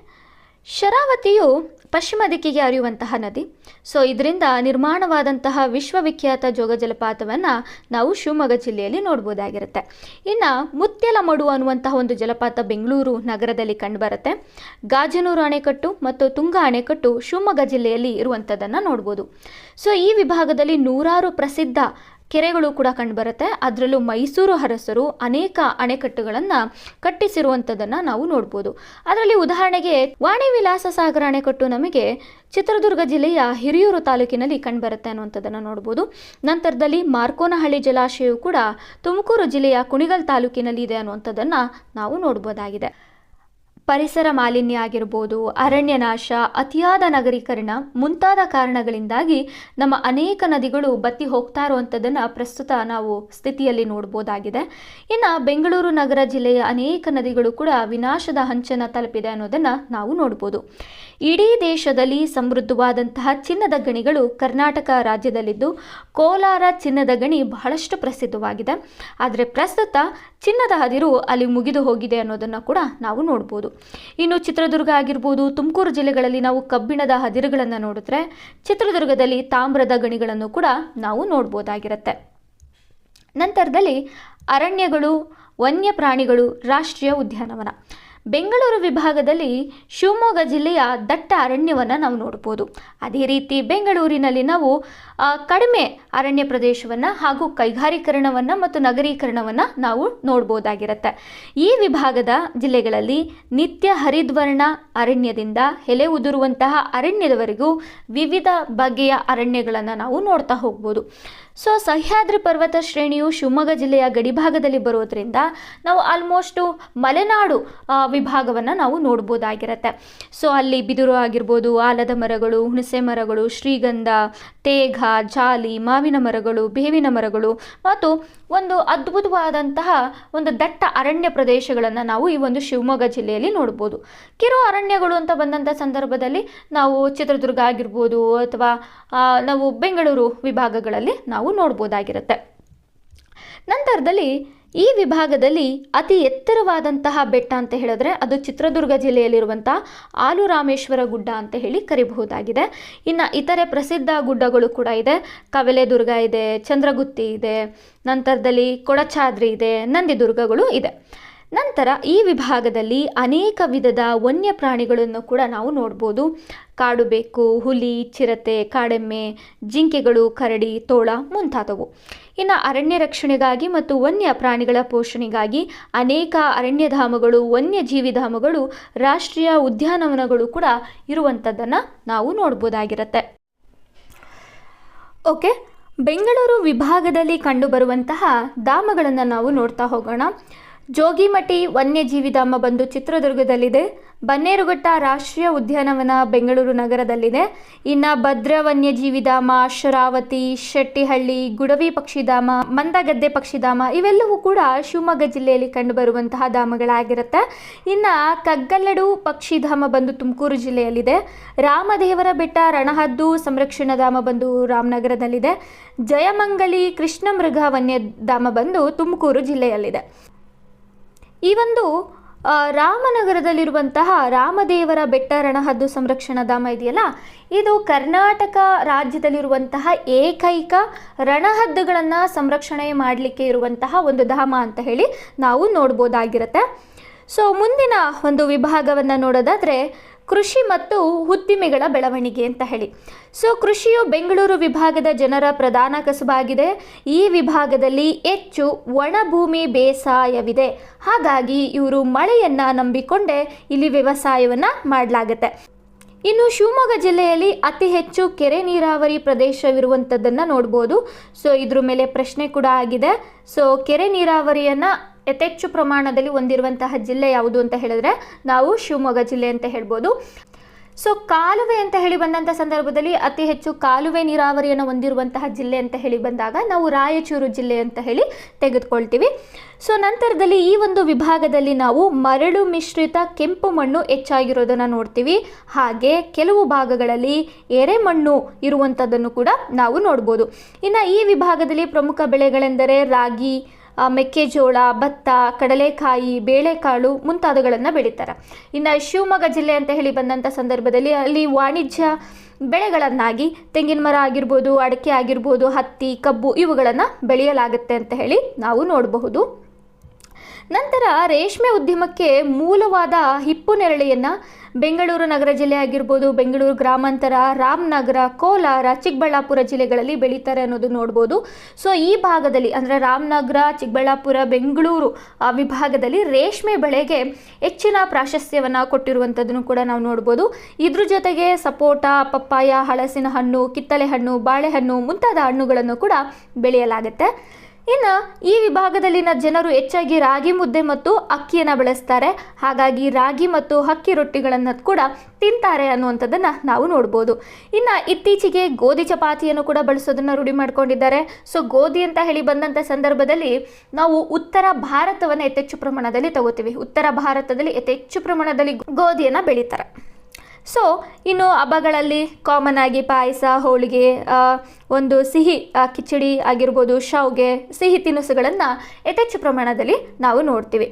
ಶರಾವತಿಯು ಪಶ್ಚಿಮ ದಿಕ್ಕಿಗೆ ಹರಿಯುವಂತಹ ನದಿ. ಸೊ ಇದರಿಂದ ನಿರ್ಮಾಣವಾದಂತಹ ವಿಶ್ವವಿಖ್ಯಾತ ಜೋಗ ಜಲಪಾತವನ್ನು ನಾವು ಶಿವಮೊಗ್ಗ ಜಿಲ್ಲೆಯಲ್ಲಿ ನೋಡ್ಬೋದಾಗಿರುತ್ತೆ. ಇನ್ನು ಮುತ್ಯಲಮಡು ಅನ್ನುವಂತಹ ಒಂದು ಜಲಪಾತ ಬೆಂಗಳೂರು ನಗರದಲ್ಲಿ ಕಂಡುಬರುತ್ತೆ. ಗಾಜನೂರು ಅಣೆಕಟ್ಟು ಮತ್ತು ತುಂಗ ಅಣೆಕಟ್ಟು ಶಿವಮೊಗ್ಗ ಜಿಲ್ಲೆಯಲ್ಲಿ ಇರುವಂಥದ್ದನ್ನು ನೋಡ್ಬೋದು. ಸೊ ಈ ವಿಭಾಗದಲ್ಲಿ ನೂರಾರು ಪ್ರಸಿದ್ಧ ಕೆರೆಗಳು ಕೂಡ ಕಂಡುಬರುತ್ತೆ. ಅದರಲ್ಲೂ ಮೈಸೂರು ಅರಸರು ಅನೇಕ ಅಣೆಕಟ್ಟುಗಳನ್ನು ಕಟ್ಟಿಸಿರುವಂಥದ್ದನ್ನು ನಾವು ನೋಡ್ಬೋದು. ಅದರಲ್ಲಿ ಉದಾಹರಣೆಗೆ ವಾಣಿ ವಿಲಾಸ ಸಾಗರ ಅಣೆಕಟ್ಟು ನಮಗೆ ಚಿತ್ರದುರ್ಗ ಜಿಲ್ಲೆಯ ಹಿರಿಯೂರು ತಾಲೂಕಿನಲ್ಲಿ ಕಂಡುಬರುತ್ತೆ ಅನ್ನುವಂಥದ್ದನ್ನು ನೋಡ್ಬೋದು. ನಂತರದಲ್ಲಿ ಮಾರ್ಕೋನಹಳ್ಳಿ ಜಲಾಶಯವು ಕೂಡ ತುಮಕೂರು ಜಿಲ್ಲೆಯ ಕುಣಿಗಲ್ ತಾಲೂಕಿನಲ್ಲಿ ಇದೆ ಅನ್ನುವಂಥದ್ದನ್ನು ನಾವು ನೋಡ್ಬೋದಾಗಿದೆ. ಪರಿಸರ ಮಾಲಿನ್ಯ ಆಗಿರ್ಬೋದು, ಅರಣ್ಯ ನಾಶ, ಅತಿಯಾದ ನಗರೀಕರಣ ಮುಂತಾದ ಕಾರಣಗಳಿಂದಾಗಿ ನಮ್ಮ ಅನೇಕ ನದಿಗಳು ಬತ್ತಿ ಹೋಗ್ತಾ ಇರುವಂಥದ್ದನ್ನು ಪ್ರಸ್ತುತ ನಾವು ಸ್ಥಿತಿಯಲ್ಲಿ ನೋಡ್ಬೋದಾಗಿದೆ. ಇನ್ನು ಬೆಂಗಳೂರು ನಗರ ಜಿಲ್ಲೆಯ ಅನೇಕ ನದಿಗಳು ಕೂಡ ವಿನಾಶದ ಹಂಚನ್ನು ತಲುಪಿದೆ ಅನ್ನೋದನ್ನು ನಾವು ನೋಡ್ಬೋದು. ಇಡೀ ದೇಶದಲ್ಲಿ ಸಮೃದ್ಧವಾದಂತಹ ಚಿನ್ನದ ಗಣಿಗಳು ಕರ್ನಾಟಕ ರಾಜ್ಯದಲ್ಲಿದ್ದು, ಕೋಲಾರ ಚಿನ್ನದ ಗಣಿ ಬಹಳಷ್ಟು ಪ್ರಸಿದ್ಧವಾಗಿದೆ. ಆದರೆ ಪ್ರಸ್ತುತ ಚಿನ್ನದ ಹದಿರು ಅಲ್ಲಿ ಮುಗಿದು ಹೋಗಿದೆ ಅನ್ನೋದನ್ನು ಕೂಡ ನಾವು ನೋಡ್ಬೋದು. ಇನ್ನು ಚಿತ್ರದುರ್ಗ ಆಗಿರ್ಬೋದು, ತುಮಕೂರು ಜಿಲ್ಲೆಗಳಲ್ಲಿ ನಾವು ಕಬ್ಬಿಣದ ಹದಿರುಗಳನ್ನು ನೋಡಿದ್ರೆ, ಚಿತ್ರದುರ್ಗದಲ್ಲಿ ತಾಮ್ರದ ಗಣಿಗಳನ್ನು ಕೂಡ ನಾವು ನೋಡ್ಬೋದಾಗಿರುತ್ತೆ. ನಂತರದಲ್ಲಿ ಅರಣ್ಯಗಳು, ವನ್ಯಪ್ರಾಣಿಗಳು, ರಾಷ್ಟ್ರೀಯ ಉದ್ಯಾನವನ. ಬೆಂಗಳೂರು ವಿಭಾಗದಲ್ಲಿ ಶಿವಮೊಗ್ಗ ಜಿಲ್ಲೆಯ ದಟ್ಟ ಅರಣ್ಯವನ್ನು ನಾವು ನೋಡ್ಬೋದು. ಅದೇ ರೀತಿ ಬೆಂಗಳೂರಿನಲ್ಲಿ ನಾವು ಕಡಿಮೆ ಅರಣ್ಯ ಪ್ರದೇಶವನ್ನು ಹಾಗೂ ಕೈಗಾರೀಕರಣವನ್ನು ಮತ್ತು ನಗರೀಕರಣವನ್ನು ನಾವು ನೋಡ್ಬೋದಾಗಿರುತ್ತೆ. ಈ ವಿಭಾಗದ ಜಿಲ್ಲೆಗಳಲ್ಲಿ ನಿತ್ಯ ಹರಿದ್ವರ್ಣ ಅರಣ್ಯದಿಂದ ಎಲೆ ಉದುರುವಂತಹ ಅರಣ್ಯದವರೆಗೂ ವಿವಿಧ ಬಗೆಯ ಅರಣ್ಯಗಳನ್ನು ನಾವು ನೋಡ್ತಾ ಹೋಗ್ಬೋದು. ಸೊ ಸಹ್ಯಾದ್ರಿ ಪರ್ವತ ಶ್ರೇಣಿಯು ಶಿವಮೊಗ್ಗ ಜಿಲ್ಲೆಯ ಗಡಿಭಾಗದಲ್ಲಿ ಬರೋದ್ರಿಂದ ನಾವು ಆಲ್ಮೋಸ್ಟು ಮಲೆನಾಡು ವಿಭಾಗವನ್ನು ನಾವು ನೋಡ್ಬೋದಾಗಿರುತ್ತೆ. ಸೊ ಅಲ್ಲಿ ಬಿದಿರು ಆಗಿರ್ಬೋದು, ಆಲದ ಮರಗಳು, ಹುಣಸೆ ಮರಗಳು, ಶ್ರೀಗಂಧ, ತೇಗ, ಜಾಲಿ, ಮಾವಿನ ಮರಗಳು, ಬೇವಿನ ಮರಗಳು ಮತ್ತು ಒಂದು ಅದ್ಭುತವಾದಂತಹ ಒಂದು ದಟ್ಟ ಅರಣ್ಯ ಪ್ರದೇಶಗಳನ್ನು ನಾವು ಈ ಒಂದು ಶಿವಮೊಗ್ಗ ಜಿಲ್ಲೆಯಲ್ಲಿ ನೋಡ್ಬೋದು. ಕಿರು ಅರಣ್ಯಗಳು ಅಂತ ಬಂದಂಥ ಸಂದರ್ಭದಲ್ಲಿ ನಾವು ಚಿತ್ರದುರ್ಗ ಆಗಿರ್ಬೋದು ಅಥವಾ ನಾವು ಬೆಂಗಳೂರು ವಿಭಾಗಗಳಲ್ಲಿ ನಾವು ನೋಡ್ಬೋದಾಗಿರುತ್ತೆ. ನಂತರದಲ್ಲಿ ಈ ವಿಭಾಗದಲ್ಲಿ ಅತಿ ಎತ್ತರವಾದಂತಹ ಬೆಟ್ಟ ಅಂತ ಹೇಳಿದ್ರೆ ಅದು ಚಿತ್ರದುರ್ಗ ಜಿಲ್ಲೆಯಲ್ಲಿರುವಂಥ ಆಲುರಾಮೇಶ್ವರ ಗುಡ್ಡ ಅಂತ ಹೇಳಿ ಕರಿಬಹುದಾಗಿದೆ. ಇನ್ನು ಇತರೆ ಪ್ರಸಿದ್ಧ ಗುಡ್ಡಗಳು ಕೂಡ ಇದೆ. ಕವಲೆದುರ್ಗ ಇದೆ, ಚಂದ್ರಗುತ್ತಿ ಇದೆ, ನಂತರದಲ್ಲಿ ಕೊಡಚಾದ್ರಿ ಇದೆ, ನಂದಿದುರ್ಗಗಳು ಇದೆ. ನಂತರ ಈ ವಿಭಾಗದಲ್ಲಿ ಅನೇಕ ವಿಧದ ವನ್ಯ ಪ್ರಾಣಿಗಳನ್ನು ಕೂಡ ನಾವು ನೋಡ್ಬೋದು. ಕಾಡು ಬೆಕ್ಕು, ಹುಲಿ, ಚಿರತೆ, ಕಾಡೆಮ್ಮೆ, ಜಿಂಕೆಗಳು, ಕರಡಿ, ತೋಳ ಮುಂತಾದವು. ಇನ್ನು ಅರಣ್ಯ ರಕ್ಷಣೆಗಾಗಿ ಮತ್ತು ವನ್ಯ ಪ್ರಾಣಿಗಳ ಪೋಷಣೆಗಾಗಿ ಅನೇಕ ಅರಣ್ಯಧಾಮಗಳು ವನ್ಯಜೀವಿ ಧಾಮಗಳು ರಾಷ್ಟ್ರೀಯ ಉದ್ಯಾನವನಗಳು ಕೂಡ ಇರುವಂಥದ್ದನ್ನು ನಾವು ನೋಡ್ಬೋದಾಗಿರುತ್ತೆ. ಓಕೆ, ಬೆಂಗಳೂರು ವಿಭಾಗದಲ್ಲಿ ಕಂಡುಬರುವಂತಹ ಧಾಮಗಳನ್ನು ನಾವು ನೋಡ್ತಾ ಹೋಗೋಣ. ಜೋಗಿಮಠಿ ವನ್ಯಜೀವಿ ಧಾಮ ಬಂದು ಚಿತ್ರದುರ್ಗದಲ್ಲಿದೆ. ಬನ್ನೇರುಘಟ್ಟ ರಾಷ್ಟ್ರೀಯ ಉದ್ಯಾನವನ ಬೆಂಗಳೂರು ನಗರದಲ್ಲಿದೆ. ಇನ್ನು ಭದ್ರ ವನ್ಯಜೀವಿ ಧಾಮ ಶರಾವತಿ, ಶೆಟ್ಟಿಹಳ್ಳಿ, ಗುಡವಿ ಪಕ್ಷಿಧಾಮ, ಮಂದಗದ್ದೆ ಪಕ್ಷಿಧಾಮ ಇವೆಲ್ಲವೂ ಕೂಡ ಶಿವಮೊಗ್ಗ ಜಿಲ್ಲೆಯಲ್ಲಿ ಕಂಡುಬರುವಂತಹ ಧಾಮಗಳಾಗಿರುತ್ತೆ. ಇನ್ನು ಕಗ್ಗಲ್ಲಡು ಪಕ್ಷಿಧಾಮ ಬಂದು ತುಮಕೂರು ಜಿಲ್ಲೆಯಲ್ಲಿದೆ. ರಾಮದೇವರ ಬೆಟ್ಟ, ರಣಹದ್ದು ಸಂರಕ್ಷಣಾ ಧಾಮ ಬಂದು ರಾಮನಗರದಲ್ಲಿದೆ. ಜಯಮಂಗಲಿ ಕೃಷ್ಣ ಮೃಗ ವನ್ಯಧಾಮ ಬಂದು ತುಮಕೂರು ಜಿಲ್ಲೆಯಲ್ಲಿದೆ. ಈ ಒಂದು ರಾಮನಗರದಲ್ಲಿರುವಂತಹ ರಾಮದೇವರ ಬೆಟ್ಟ ರಣಹದ್ದು ಸಂರಕ್ಷಣಾ ಧಾಮ ಇದೆಯಲ್ಲ, ಇದು ಕರ್ನಾಟಕ ರಾಜ್ಯದಲ್ಲಿರುವಂತಹ ಏಕೈಕ ರಣಹದ್ದುಗಳನ್ನು ಸಂರಕ್ಷಣೆ ಮಾಡಲಿಕ್ಕೆ ಇರುವಂತಹ ಒಂದು ಧಾಮ ಅಂತ ಹೇಳಿ ನಾವು ನೋಡ್ಬೋದಾಗಿರುತ್ತೆ. ಸೊ ಮುಂದಿನ ಒಂದು ವಿಭಾಗವನ್ನು ನೋಡೋದಾದರೆ ಕೃಷಿ ಮತ್ತು ಉದ್ದಿಮೆಗಳ ಬೆಳವಣಿಗೆ ಅಂತ ಹೇಳಿ. ಸೊ ಕೃಷಿಯು ಬೆಂಗಳೂರು ವಿಭಾಗದ ಜನರ ಪ್ರಧಾನ ಕಸುಬಾಗಿದೆ. ಈ ವಿಭಾಗದಲ್ಲಿ ಹೆಚ್ಚು ಒಣಭೂಮಿ ಬೇಸಾಯವಿದೆ. ಹಾಗಾಗಿ ಇವರು ಮಳೆಯನ್ನು ನಂಬಿಕೊಂಡೇ ಇಲ್ಲಿ ವ್ಯವಸಾಯವನ್ನು ಮಾಡಲಾಗುತ್ತೆ. ಇನ್ನು ಶಿವಮೊಗ್ಗ ಜಿಲ್ಲೆಯಲ್ಲಿ ಅತಿ ಹೆಚ್ಚು ಕೆರೆ ನೀರಾವರಿ ಪ್ರದೇಶವಿರುವಂಥದ್ದನ್ನು ನೋಡ್ಬೋದು. ಸೊ ಇದ್ರ ಮೇಲೆ ಪ್ರಶ್ನೆ ಕೂಡ ಆಗಿದೆ. ಸೊ ಕೆರೆ ನೀರಾವರಿಯನ್ನು ಯಥೇಚ್ಚು ಪ್ರಮಾಣದಲ್ಲಿ ಹೊಂದಿರುವಂತಹ ಜಿಲ್ಲೆ ಯಾವುದು ಅಂತ ಹೇಳಿದ್ರೆ ನಾವು ಶಿವಮೊಗ್ಗ ಜಿಲ್ಲೆ ಅಂತ ಹೇಳ್ಬೋದು. ಸೊ ಕಾಲುವೆ ಅಂತ ಹೇಳಿ ಬಂದಂಥ ಸಂದರ್ಭದಲ್ಲಿ ಅತಿ ಹೆಚ್ಚು ಕಾಲುವೆ ನೀರಾವರಿಯನ್ನು ಹೊಂದಿರುವಂತಹ ಜಿಲ್ಲೆ ಅಂತ ಹೇಳಿ ಬಂದಾಗ ನಾವು ರಾಯಚೂರು ಜಿಲ್ಲೆ ಅಂತ ಹೇಳಿ ತೆಗೆದುಕೊಳ್ತೀವಿ. ಸೊ ನಂತರದಲ್ಲಿ ಈ ಒಂದು ವಿಭಾಗದಲ್ಲಿ ನಾವು ಮರಳು ಮಿಶ್ರಿತ ಕೆಂಪು ಮಣ್ಣು ಹೆಚ್ಚಾಗಿರೋದನ್ನು ನೋಡ್ತೀವಿ. ಹಾಗೆ ಕೆಲವು ಭಾಗಗಳಲ್ಲಿ ಎರೆಮಣ್ಣು ಇರುವಂಥದ್ದನ್ನು ಕೂಡ ನಾವು ನೋಡ್ಬೋದು. ಇನ್ನು ಈ ವಿಭಾಗದಲ್ಲಿ ಪ್ರಮುಖ ಬೆಳೆಗಳೆಂದರೆ ರಾಗಿ ಮೆಕ್ಕೆಜೋಳ, ಭತ್ತ, ಕಡಲೆಕಾಯಿ, ಬೇಳೆಕಾಳು ಮುಂತಾದವುಗಳನ್ನು ಬೆಳೀತಾರೆ. ಇನ್ನು ಶಿವಮೊಗ್ಗ ಜಿಲ್ಲೆ ಅಂತ ಹೇಳಿ ಬಂದಂಥ ಸಂದರ್ಭದಲ್ಲಿ ಅಲ್ಲಿ ವಾಣಿಜ್ಯ ಬೆಳೆಗಳನ್ನಾಗಿ ತೆಂಗಿನ ಮರ ಆಗಿರ್ಬೋದು, ಅಡಿಕೆ ಆಗಿರ್ಬೋದು, ಹತ್ತಿ, ಕಬ್ಬು ಇವುಗಳನ್ನು ಬೆಳೆಯಲಾಗುತ್ತೆ ಅಂತ ಹೇಳಿ ನಾವು ನೋಡಬಹುದು. ನಂತರ ರೇಷ್ಮೆ ಉದ್ಯಮಕ್ಕೆ ಮೂಲವಾದ ಹಿಪ್ಪು ನೆರಳೆಯನ್ನು ಬೆಂಗಳೂರು ನಗರ ಜಿಲ್ಲೆ ಆಗಿರ್ಬೋದು, ಬೆಂಗಳೂರು ಗ್ರಾಮಾಂತರ, ರಾಮನಗರ, ಕೋಲಾರ, ಚಿಕ್ಕಬಳ್ಳಾಪುರ ಜಿಲ್ಲೆಗಳಲ್ಲಿ ಬೆಳೀತಾರೆ ಅನ್ನೋದು ನೋಡ್ಬೋದು. ಸೊ ಈ ಭಾಗದಲ್ಲಿ, ಅಂದರೆ ರಾಮನಗರ, ಚಿಕ್ಕಬಳ್ಳಾಪುರ, ಬೆಂಗಳೂರು ವಿಭಾಗದಲ್ಲಿ ರೇಷ್ಮೆ ಬೆಳೆಗೆ ಹೆಚ್ಚಿನ ಪ್ರಾಶಸ್ತ್ಯವನ್ನು ಕೊಟ್ಟಿರುವಂಥದ್ದನ್ನು ಕೂಡ ನಾವು ನೋಡ್ಬೋದು. ಇದ್ರ ಜೊತೆಗೆ ಸಪೋಟ, ಪಪ್ಪಾಯ, ಹಲಸಿನ ಹಣ್ಣು ಕಿತ್ತಳೆ ಹಣ್ಣು, ಬಾಳೆಹಣ್ಣು ಮುಂತಾದ ಹಣ್ಣುಗಳನ್ನು ಕೂಡ ಬೆಳೆಯಲಾಗುತ್ತೆ. ಇನ್ನು ಈ ವಿಭಾಗದಲ್ಲಿನ ಜನರು ಹೆಚ್ಚಾಗಿ ರಾಗಿ ಮುದ್ದೆ ಮತ್ತು ಅಕ್ಕಿಯನ್ನು ಬಳಸ್ತಾರೆ. ಹಾಗಾಗಿ ರಾಗಿ ಮತ್ತು ಅಕ್ಕಿ ರೊಟ್ಟಿಗಳನ್ನು ಕೂಡ ತಿಂತಾರೆ ಅನ್ನುವಂಥದ್ದನ್ನು ನಾವು ನೋಡ್ಬೋದು. ಇನ್ನು ಇತ್ತೀಚೆಗೆ ಗೋಧಿ ಚಪಾತಿಯನ್ನು ಕೂಡ ಬಳಸೋದನ್ನು ರೂಢಿ ಮಾಡ್ಕೊಂಡಿದ್ದಾರೆ. ಸೊ ಗೋಧಿ ಅಂತ ಹೇಳಿ ಬಂದಂಥ ಸಂದರ್ಭದಲ್ಲಿ ನಾವು ಉತ್ತರ ಭಾರತವನ್ನು ಯಥೆಚ್ಚು ಪ್ರಮಾಣದಲ್ಲಿ ತಗೋತೀವಿ. ಉತ್ತರ ಭಾರತದಲ್ಲಿ ಯಥೇಚ್ಚು ಪ್ರಮಾಣದಲ್ಲಿ ಗೋಧಿಯನ್ನು ಬೆಳೀತಾರೆ. ಸೊ ಇನ್ನು ಹಬ್ಬಗಳಲ್ಲಿ ಕಾಮನ್ ಆಗಿ ಪಾಯಸ, ಹೋಳಿಗೆ ಒಂದು ಸಿಹಿ ಕಿಚಡಿ ಆಗಿರ್ಬೋದು, ಶಾವ್ಗೆ, ಸಿಹಿ ತಿನಿಸುಗಳನ್ನು ಯಥೇಚ್ಛ ಪ್ರಮಾಣದಲ್ಲಿ ನಾವು ನೋಡ್ತೀವಿ.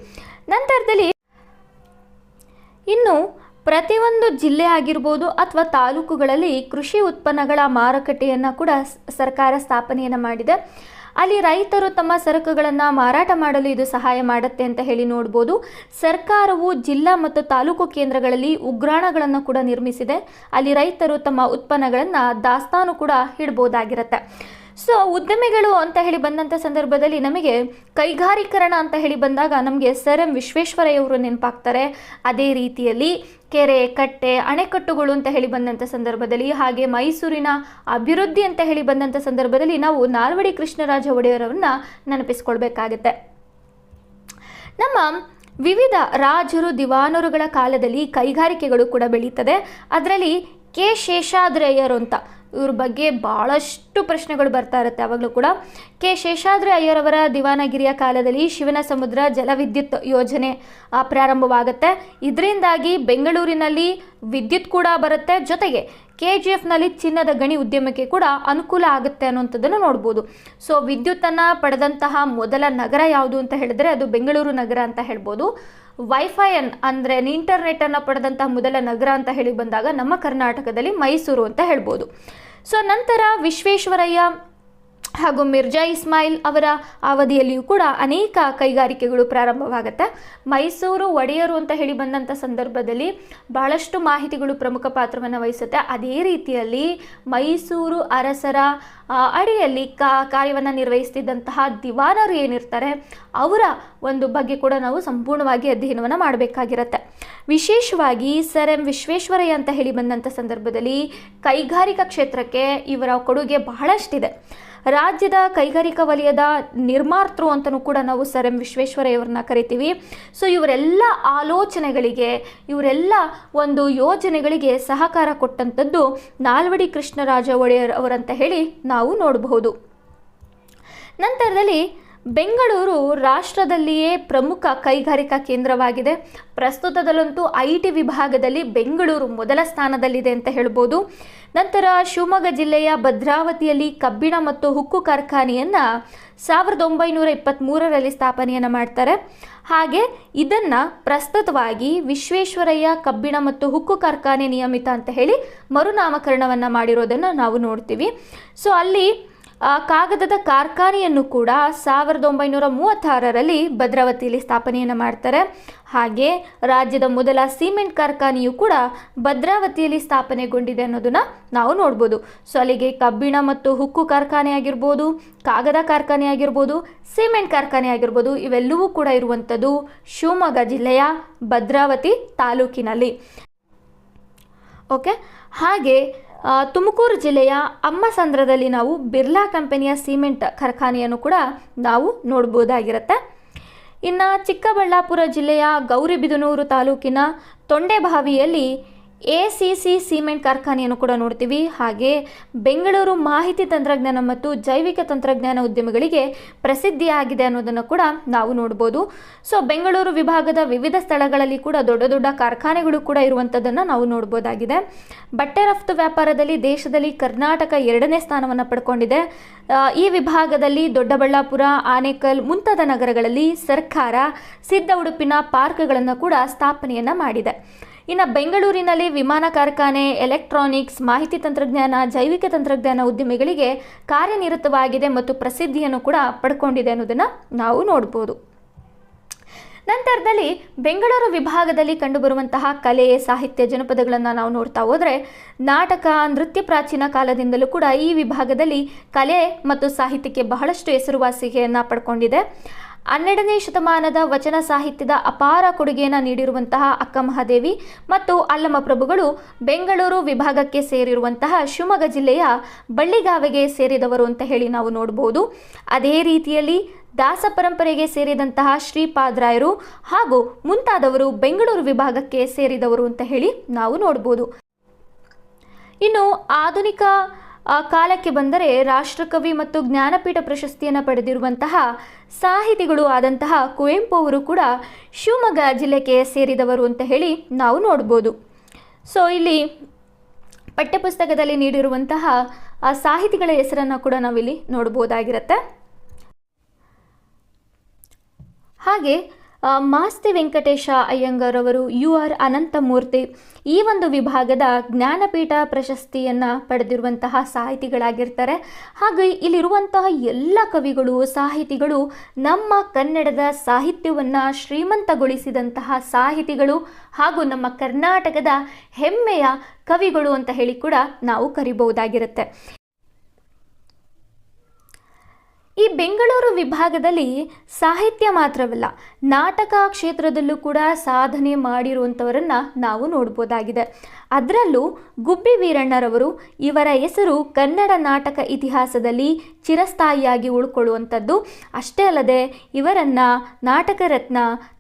ನಂತರದಲ್ಲಿ ಇನ್ನು ಪ್ರತಿಯೊಂದು ಜಿಲ್ಲೆ ಆಗಿರ್ಬೋದು ಅಥವಾ ತಾಲೂಕುಗಳಲ್ಲಿ ಕೃಷಿ ಉತ್ಪನ್ನಗಳ ಮಾರುಕಟ್ಟೆಯನ್ನು ಕೂಡ ಸರ್ಕಾರ ಸ್ಥಾಪನೆಯನ್ನು ಮಾಡಿದೆ. ಅಲ್ಲಿ ರೈತರು ತಮ್ಮ ಸರಕುಗಳನ್ನು ಮಾರಾಟ ಮಾಡಲು ಇದು ಸಹಾಯ ಮಾಡುತ್ತೆ ಅಂತ ಹೇಳಿ ನೋಡ್ಬೋದು. ಸರ್ಕಾರವು ಜಿಲ್ಲಾ ಮತ್ತು ತಾಲೂಕು ಕೇಂದ್ರಗಳಲ್ಲಿ ಉಗ್ರಾಣಗಳನ್ನು ಕೂಡ ನಿರ್ಮಿಸಿದೆ. ಅಲ್ಲಿ ರೈತರು ತಮ್ಮ ಉತ್ಪನ್ನಗಳನ್ನು ದಾಸ್ತಾನು ಕೂಡ ಇಡ್ಬೋದಾಗಿರುತ್ತೆ. ಸೊ ಉದ್ಯಮಿಗಳು ಅಂತ ಹೇಳಿ ಬಂದಂಥ ಸಂದರ್ಭದಲ್ಲಿ ನಮಗೆ ಕೈಗಾರೀಕರಣ ಅಂತ ಹೇಳಿ ಬಂದಾಗ ನಮಗೆ ಸರ್ ಎಂ ವಿಶ್ವೇಶ್ವರಯ್ಯವರು ನೆನಪಾಗ್ತಾರೆ. ಅದೇ ರೀತಿಯಲ್ಲಿ ಕೆರೆ, ಕಟ್ಟೆ, ಅಣೆಕಟ್ಟುಗಳು ಅಂತ ಹೇಳಿ ಬಂದಂಥ ಸಂದರ್ಭದಲ್ಲಿ ಹಾಗೆ ಮೈಸೂರಿನ ಅಭಿವೃದ್ಧಿ ಅಂತ ಹೇಳಿ ಬಂದಂಥ ಸಂದರ್ಭದಲ್ಲಿ ನಾವು ನಾಲ್ವಡಿ ಕೃಷ್ಣರಾಜ ಒಡೆಯರವನ್ನ ನೆನಪಿಸ್ಕೊಳ್ಬೇಕಾಗತ್ತೆ. ನಮ್ಮ ವಿವಿಧ ರಾಜರು, ದಿವಾನರುಗಳ ಕಾಲದಲ್ಲಿ ಕೈಗಾರಿಕೆಗಳು ಕೂಡ ಬೆಳೀತದೆ. ಅದರಲ್ಲಿ ಕೆ ಶೇಷಾದ್ರಯ್ಯರು ಅಂತ ಇವ್ರ ಬಗ್ಗೆ ಭಾಳಷ್ಟು ಪ್ರಶ್ನೆಗಳು ಬರ್ತಾ ಇರುತ್ತೆ ಯಾವಾಗಲೂ ಕೂಡ. ಕೆ ಶೇಷಾದ್ರಿ ಅಯ್ಯರವರ ದಿವಾನಗಿರಿಯ ಕಾಲದಲ್ಲಿ ಶಿವನ ಸಮುದ್ರ ಜಲವಿದ್ಯುತ್ ಯೋಜನೆ ಪ್ರಾರಂಭವಾಗುತ್ತೆ. ಇದರಿಂದಾಗಿ ಬೆಂಗಳೂರಿನಲ್ಲಿ ವಿದ್ಯುತ್ ಕೂಡ ಬರುತ್ತೆ. ಜೊತೆಗೆ ಕೆ ಜಿ ಎಫ್ನಲ್ಲಿ ಚಿನ್ನದ ಗಣಿ ಉದ್ಯಮಕ್ಕೆ ಕೂಡ ಅನುಕೂಲ ಆಗುತ್ತೆ ಅನ್ನುವಂಥದ್ದನ್ನು ನೋಡ್ಬೋದು. ಸೊ, ವಿದ್ಯುತ್ತನ್ನು ಪಡೆದಂತಹ ಮೊದಲ ನಗರ ಯಾವುದು ಅಂತ ಹೇಳಿದ್ರೆ ಅದು ಬೆಂಗಳೂರು ನಗರ ಅಂತ ಹೇಳ್ಬೋದು. ವೈಫೈಯನ್ ಅಂದರೆ ಇಂಟರ್ನೆಟನ್ನು ಪಡೆದಂತಹ ಮೊದಲ ನಗರ ಅಂತ ಹೇಳಿ ಬಂದಾಗ ನಮ್ಮ ಕರ್ನಾಟಕದಲ್ಲಿ ಮೈಸೂರು ಅಂತ ಹೇಳ್ಬೋದು. ಸೊ ನಂತರ ವಿಶ್ವೇಶ್ವರಯ್ಯ ಹಾಗೂ ಮಿರ್ಜಾ ಇಸ್ಮಾಯಿಲ್ ಅವರ ಅವಧಿಯಲ್ಲಿಯೂ ಕೂಡ ಅನೇಕ ಕೈಗಾರಿಕೆಗಳು ಪ್ರಾರಂಭವಾಗುತ್ತೆ. ಮೈಸೂರು ಒಡೆಯರು ಅಂತ ಹೇಳಿ ಬಂದಂಥ ಸಂದರ್ಭದಲ್ಲಿ ಬಹಳಷ್ಟು ಮಾಹಿತಿಗಳು ಪ್ರಮುಖ ಪಾತ್ರವನ್ನು ವಹಿಸುತ್ತೆ. ಅದೇ ರೀತಿಯಲ್ಲಿ ಮೈಸೂರು ಅರಸರ ಅಡಿಯಲ್ಲಿ ಕಾ, ಕಾರ್ಯವನ್ನು ನಿರ್ವಹಿಸ್ತಿದ್ದಂತಹ ದಿವಾನರು ಏನಿರ್ತಾರೆ, ಅವರ ಒಂದು ಬಗ್ಗೆ ಕೂಡ ನಾವು ಸಂಪೂರ್ಣವಾಗಿ ಅಧ್ಯಯನವನ್ನು ಮಾಡಬೇಕಾಗಿರುತ್ತೆ. ವಿಶೇಷವಾಗಿ ಸರ್ ಎಂ ವಿಶ್ವೇಶ್ವರಯ್ಯ ಅಂತ ಹೇಳಿ ಬಂದಂಥ ಸಂದರ್ಭದಲ್ಲಿ ಕೈಗಾರಿಕಾ ಕ್ಷೇತ್ರಕ್ಕೆ ಇವರ ಕೊಡುಗೆ ಬಹಳಷ್ಟಿದೆ. ರಾಜ್ಯದ ಕೈಗಾರಿಕಾ ವಲಯದ ನಿರ್ಮಾತೃ ಅಂತಲೂ ಕೂಡ ನಾವು ಸರ್ ಎಂ ವಿಶ್ವೇಶ್ವರಯ್ಯವ್ರನ್ನ ಕರಿತೀವಿ. ಸೊ ಇವರೆಲ್ಲ ಆಲೋಚನೆಗಳಿಗೆ, ಇವರೆಲ್ಲ ಒಂದು ಯೋಜನೆಗಳಿಗೆ ಸಹಕಾರ ಕೊಟ್ಟಂಥದ್ದು ನಾಲ್ವಡಿ ಕೃಷ್ಣರಾಜ ಒಡೆಯರ್ ಅವರಂತ ಹೇಳಿ ನಾವು ನೋಡಬಹುದು. ನಂತರದಲ್ಲಿ ಬೆಂಗಳೂರು ರಾಷ್ಟ್ರದಲ್ಲಿಯೇ ಪ್ರಮುಖ ಕೈಗಾರಿಕಾ ಕೇಂದ್ರವಾಗಿದೆ. ಪ್ರಸ್ತುತದಲ್ಲಂತೂ ಐ ಟಿ ವಿಭಾಗದಲ್ಲಿ ಬೆಂಗಳೂರು ಮೊದಲ ಸ್ಥಾನದಲ್ಲಿದೆ ಅಂತ ಹೇಳ್ಬೋದು. ನಂತರ ಶಿವಮೊಗ್ಗ ಜಿಲ್ಲೆಯ ಭದ್ರಾವತಿಯಲ್ಲಿ ಕಬ್ಬಿಣ ಮತ್ತು ಹುಕ್ಕು ಕಾರ್ಖಾನೆಯನ್ನು ಸಾವಿರದ ಒಂಬೈನೂರ ಇಪ್ಪತ್ತ್ಮೂರರಲ್ಲಿ ಸ್ಥಾಪನೆಯನ್ನು ಮಾಡ್ತಾರೆ. ಹಾಗೆ ಇದನ್ನು ಪ್ರಸ್ತುತವಾಗಿ ವಿಶ್ವೇಶ್ವರಯ್ಯ ಕಬ್ಬಿಣ ಮತ್ತು ಹುಕ್ಕು ಕಾರ್ಖಾನೆ ನಿಯಮಿತ ಅಂತ ಹೇಳಿ ಮರುನಾಮಕರಣವನ್ನು ಮಾಡಿರೋದನ್ನು ನಾವು ನೋಡ್ತೀವಿ. ಸೊ ಅಲ್ಲಿ ಕಾಗದದ ಕಾರ್ಖಾನೆಯನ್ನು ಕೂಡ ಸಾವಿರದ ಒಂಬೈನೂರ ಮೂವತ್ತಾರರಲ್ಲಿ ಭದ್ರಾವತಿಯಲ್ಲಿ ಸ್ಥಾಪನೆಯನ್ನು ಮಾಡ್ತಾರೆ. ಹಾಗೆ ರಾಜ್ಯದ ಮೊದಲ ಸಿಮೆಂಟ್ ಕಾರ್ಖಾನೆಯು ಕೂಡ ಭದ್ರಾವತಿಯಲ್ಲಿ ಸ್ಥಾಪನೆಗೊಂಡಿದೆ ಅನ್ನೋದನ್ನ ನಾವು ನೋಡ್ಬೋದು. ಸೊ ಅಲ್ಲಿಗೆ ಕಬ್ಬಿಣ ಮತ್ತು ಹುಕ್ಕು ಕಾರ್ಖಾನೆ ಆಗಿರ್ಬೋದು, ಕಾಗದ ಕಾರ್ಖಾನೆ ಆಗಿರ್ಬೋದು, ಸಿಮೆಂಟ್ ಕಾರ್ಖಾನೆ ಆಗಿರ್ಬೋದು, ಇವೆಲ್ಲವೂ ಕೂಡ ಇರುವಂಥದ್ದು ಶಿವಮೊಗ್ಗ ಜಿಲ್ಲೆಯ ಭದ್ರಾವತಿ ತಾಲೂಕಿನಲ್ಲಿ. ಓಕೆ ಹಾಗೆ ತುಮಕೂರು ಜಿಲ್ಲೆಯ ಅಮ್ಮಸಂದ್ರದಲ್ಲಿ ನಾವು ಬಿರ್ಲಾ ಕಂಪನಿಯ ಸಿಮೆಂಟ್ ಕಾರ್ಖಾನೆಯನ್ನು ಕೂಡ ನಾವು ನೋಡ್ಬೋದಾಗಿರುತ್ತೆ. ಇನ್ನು ಚಿಕ್ಕಬಳ್ಳಾಪುರ ಜಿಲ್ಲೆಯ ಗೌರಿಬಿದನೂರು ತಾಲೂಕಿನ ತೊಂಡೆಬಾವಿಯಲ್ಲಿ ಎ ಸಿ ಸಿ ಸಿಮೆಂಟ್ ಕಾರ್ಖಾನೆಯನ್ನು ಕೂಡ ನೋಡ್ತೀವಿ. ಹಾಗೆ ಬೆಂಗಳೂರು ಮಾಹಿತಿ ತಂತ್ರಜ್ಞಾನ ಮತ್ತು ಜೈವಿಕ ತಂತ್ರಜ್ಞಾನ ಉದ್ಯಮಗಳಿಗೆ ಪ್ರಸಿದ್ಧಿಯಾಗಿದೆ ಅನ್ನೋದನ್ನು ಕೂಡ ನಾವು ನೋಡ್ಬೋದು. ಸೊ, ಬೆಂಗಳೂರು ವಿಭಾಗದ ವಿವಿಧ ಸ್ಥಳಗಳಲ್ಲಿ ಕೂಡ ದೊಡ್ಡ ದೊಡ್ಡ ಕಾರ್ಖಾನೆಗಳು ಕೂಡ ಇರುವಂಥದ್ದನ್ನು ನಾವು ನೋಡ್ಬೋದಾಗಿದೆ. ಬಟ್ಟೆ ರಫ್ತು ವ್ಯಾಪಾರದಲ್ಲಿ ದೇಶದಲ್ಲಿ ಕರ್ನಾಟಕ ಎರಡನೇ ಸ್ಥಾನವನ್ನು ಪಡ್ಕೊಂಡಿದೆ. ಈ ವಿಭಾಗದಲ್ಲಿ ದೊಡ್ಡಬಳ್ಳಾಪುರ, ಆನೇಕಲ್ ಮುಂತಾದ ನಗರಗಳಲ್ಲಿ ಸರ್ಕಾರ ಸಿದ್ಧ ಉಡುಪಿನ ಪಾರ್ಕ್ಗಳನ್ನು ಕೂಡ ಸ್ಥಾಪನೆಯನ್ನು ಮಾಡಿದೆ. ಇನ್ನು ಬೆಂಗಳೂರಿನಲ್ಲಿ ವಿಮಾನ ಕಾರ್ಖಾನೆ, ಎಲೆಕ್ಟ್ರಾನಿಕ್ಸ್, ಮಾಹಿತಿ ತಂತ್ರಜ್ಞಾನ, ಜೈವಿಕ ತಂತ್ರಜ್ಞಾನ ಉದ್ಯಮಿಗಳಿಗೆ ಕಾರ್ಯನಿರತವಾಗಿದೆ ಮತ್ತು ಪ್ರಸಿದ್ಧಿಯನ್ನು ಕೂಡ ಪಡ್ಕೊಂಡಿದೆ ಅನ್ನೋದನ್ನು ನಾವು ನೋಡ್ಬೋದು. ನಂತರದಲ್ಲಿ ಬೆಂಗಳೂರು ವಿಭಾಗದಲ್ಲಿ ಕಂಡುಬರುವಂತಹ ಕಲೆ, ಸಾಹಿತ್ಯ ಜನಪದಗಳನ್ನು ನಾವು ನೋಡ್ತಾ ಹೋದರೆ ನಾಟಕ, ನೃತ್ಯ ಪ್ರಾಚೀನ ಕಾಲದಿಂದಲೂ ಕೂಡ ಈ ವಿಭಾಗದಲ್ಲಿ ಕಲೆ ಮತ್ತು ಸಾಹಿತ್ಯಕ್ಕೆ ಬಹಳಷ್ಟು ಹೆಸರುವಾಸಿಗೆಯನ್ನು ಪಡ್ಕೊಂಡಿದೆ. ಹನ್ನೆರಡನೇ ಶತಮಾನದ ವಚನ ಸಾಹಿತ್ಯದ ಅಪಾರ ಕೊಡುಗೆಯನ್ನು ನೀಡಿರುವಂತಹ ಅಕ್ಕಮಹಾದೇವಿ ಮತ್ತು ಅಲ್ಲಮ ಪ್ರಭುಗಳು ಬೆಂಗಳೂರು ವಿಭಾಗಕ್ಕೆ ಸೇರಿರುವಂತಹ ಶಿವಮೊಗ್ಗ ಜಿಲ್ಲೆಯ ಬಳ್ಳಿಗಾವೆಗೆ ಸೇರಿದವರು ಅಂತ ಹೇಳಿ ನಾವು ನೋಡಬಹುದು ಅದೇ ರೀತಿಯಲ್ಲಿ ದಾಸ ಪರಂಪರೆಗೆ ಸೇರಿದಂತಹ ಶ್ರೀಪಾದರಾಯರು ಹಾಗೂ ಮುಂತಾದವರು ಬೆಂಗಳೂರು ವಿಭಾಗಕ್ಕೆ ಸೇರಿದವರು ಅಂತ ಹೇಳಿ ನಾವು ನೋಡ್ಬೋದು. ಇನ್ನು ಆಧುನಿಕ ಆ, ಕಾಲಕ್ಕೆ ಬಂದರೆ ರಾಷ್ಟ್ರಕವಿ ಮತ್ತು ಜ್ಞಾನಪೀಠ ಪ್ರಶಸ್ತಿಯನ್ನು ಪಡೆದಿರುವಂತಹ ಸಾಹಿತಿಗಳು ಆದಂತಹ ಕುವೆಂಪು ಅವರು ಕೂಡ ಶಿವಮೊಗ್ಗ ಜಿಲ್ಲೆಗೆ ಸೇರಿದವರು ಅಂತ ಹೇಳಿ ನಾವು ನೋಡ್ಬೋದು. ಸೊ ಇಲ್ಲಿ ಪಠ್ಯಪುಸ್ತಕದಲ್ಲಿ ನೀಡಿರುವಂತಹ ಆ ಸಾಹಿತಿಗಳ ಹೆಸರನ್ನು ಕೂಡ ನಾವಿಲ್ಲಿ ನೋಡ್ಬೋದಾಗಿರುತ್ತೆ. ಹಾಗೆ ಮಾಸ್ತಿ ವೆಂಕಟೇಶ ಅಯ್ಯಂಗಾರ್ ಅವರು ಯು ಆರ್ ಅನಂತಮೂರ್ತಿ. ಈ ಒಂದು ವಿಭಾಗದ ಜ್ಞಾನಪೀಠ ಪ್ರಶಸ್ತಿಯನ್ನು ಪಡೆದಿರುವಂತಹ ಸಾಹಿತಿಗಳಾಗಿರ್ತಾರೆ. ಹಾಗೆ ಇಲ್ಲಿರುವಂತಹ ಎಲ್ಲ ಕವಿಗಳು, ಸಾಹಿತಿಗಳು ನಮ್ಮ ಕನ್ನಡದ ಸಾಹಿತ್ಯವನ್ನು ಶ್ರೀಮಂತಗೊಳಿಸಿದಂತಹ ಸಾಹಿತಿಗಳು ಹಾಗೂ ನಮ್ಮ ಕರ್ನಾಟಕದ ಹೆಮ್ಮೆಯ ಕವಿಗಳು ಅಂತ ಹೇಳಿ ಕೂಡ ನಾವು ಕರಿಬಹುದಾಗಿರುತ್ತೆ. ಈ ಬೆಂಗಳೂರು ವಿಭಾಗದಲ್ಲಿ ಸಾಹಿತ್ಯ ಮಾತ್ರವಲ್ಲ, ನಾಟಕ ಕ್ಷೇತ್ರದಲ್ಲೂ ಕೂಡ ಸಾಧನೆ ಮಾಡಿರುವಂಥವರನ್ನು ನಾವು ನೋಡ್ಬೋದಾಗಿದೆ. ಅದರಲ್ಲೂ ಗುಬ್ಬಿ ವೀರಣ್ಣರವರು ಇವರ ಹೆಸರು ಕನ್ನಡ ನಾಟಕ ಇತಿಹಾಸದಲ್ಲಿ ಚಿರಸ್ಥಾಯಿಯಾಗಿ ಉಳ್ಕೊಳ್ಳುವಂಥದ್ದು ಅಷ್ಟೇ ಅಲ್ಲದೆ ಇವರನ್ನು ನಾಟಕ ರತ್ನ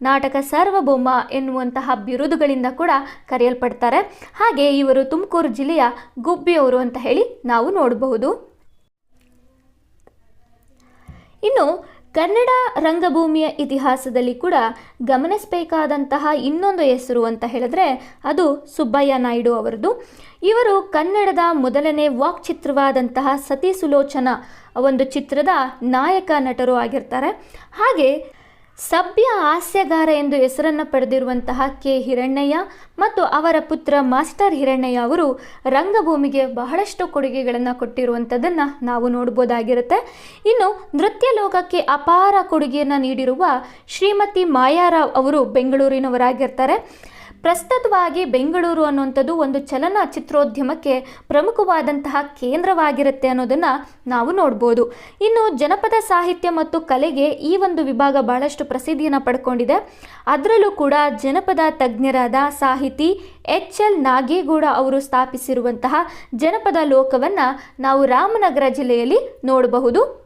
ನಾಟಕ ಸಾರ್ವಭೌಮ ಎನ್ನುವಂತಹ ಬಿರುದುಗಳಿಂದ ಕೂಡ ಕರೆಯಲ್ಪಡ್ತಾರೆ. ಹಾಗೆ ಇವರು ತುಮಕೂರು ಜಿಲ್ಲೆಯ ಗುಬ್ಬಿಯವರು ಅಂತ ಹೇಳಿ ನಾವು ನೋಡಬಹುದು. ಇನ್ನು ಕನ್ನಡ ರಂಗಭೂಮಿಯ ಇತಿಹಾಸದಲ್ಲಿ ಕೂಡ ಗಮನಿಸಬೇಕಾದಂತಹ ಇನ್ನೊಂದು ಹೆಸರು ಅಂತ ಹೇಳಿದ್ರೆ ಅದು ಸುಬ್ಬಯ್ಯ ನಾಯ್ಡು ಅವರದು. ಇವರು ಕನ್ನಡದ ಮೊದಲನೇ ವಾಕ್ ಚಿತ್ರವಾದಂತಹ ಸತಿ ಸುಲೋಚನ ಒಂದು ಚಿತ್ರದ ನಾಯಕ ನಟರು ಆಗಿರ್ತಾರೆ. ಹಾಗೆ ಸಭ್ಯ ಹಾಸ್ಯಗಾರ ಎಂದು ಹೆಸರನ್ನು ಪಡೆದಿರುವಂತಹ ಕೆ. ಹಿರಣ್ಣಯ್ಯ ಮತ್ತು ಅವರ ಪುತ್ರ ಮಾಸ್ಟರ್ ಹಿರಣ್ಣಯ್ಯ ಅವರು ರಂಗಭೂಮಿಗೆ ಬಹಳಷ್ಟು ಕೊಡುಗೆಗಳನ್ನು ಕೊಟ್ಟಿರುವಂಥದ್ದನ್ನು ನಾವು ನೋಡ್ಬೋದಾಗಿರುತ್ತೆ. ಇನ್ನು ನೃತ್ಯ ಲೋಕಕ್ಕೆ ಅಪಾರ ಕೊಡುಗೆಯನ್ನು ನೀಡಿರುವ ಶ್ರೀಮತಿ ಮಾಯಾರಾವ್ ಅವರು ಬೆಂಗಳೂರಿನವರಾಗಿರ್ತಾರೆ. ಪ್ರಸ್ತುತವಾಗಿ ಬೆಂಗಳೂರು ಅನ್ನುವಂಥದ್ದು ಒಂದು ಚಲನಚಿತ್ರೋದ್ಯಮಕ್ಕೆ ಪ್ರಮುಖವಾದಂತಹ ಕೇಂದ್ರವಾಗಿರುತ್ತೆ ಅನ್ನೋದನ್ನು ನಾವು ನೋಡ್ಬೋದು. ಇನ್ನು ಜನಪದ ಸಾಹಿತ್ಯ ಮತ್ತು ಕಲೆಗೆ ಈ ಒಂದು ವಿಭಾಗ ಬಹಳಷ್ಟು ಪ್ರಸಿದ್ಧಿಯನ್ನು ಪಡ್ಕೊಂಡಿದೆ. ಅದರಲ್ಲೂ ಕೂಡ ಜನಪದ ತಜ್ಞರಾದ ಸಾಹಿತಿ ಎಚ್ ಎಲ್ ನಾಗೇಗೌಡ ಅವರು ಸ್ಥಾಪಿಸಿರುವಂತಹ ಜನಪದ ಲೋಕವನ್ನು ನಾವು ರಾಮನಗರ ಜಿಲ್ಲೆಯಲ್ಲಿ ನೋಡಬಹುದು.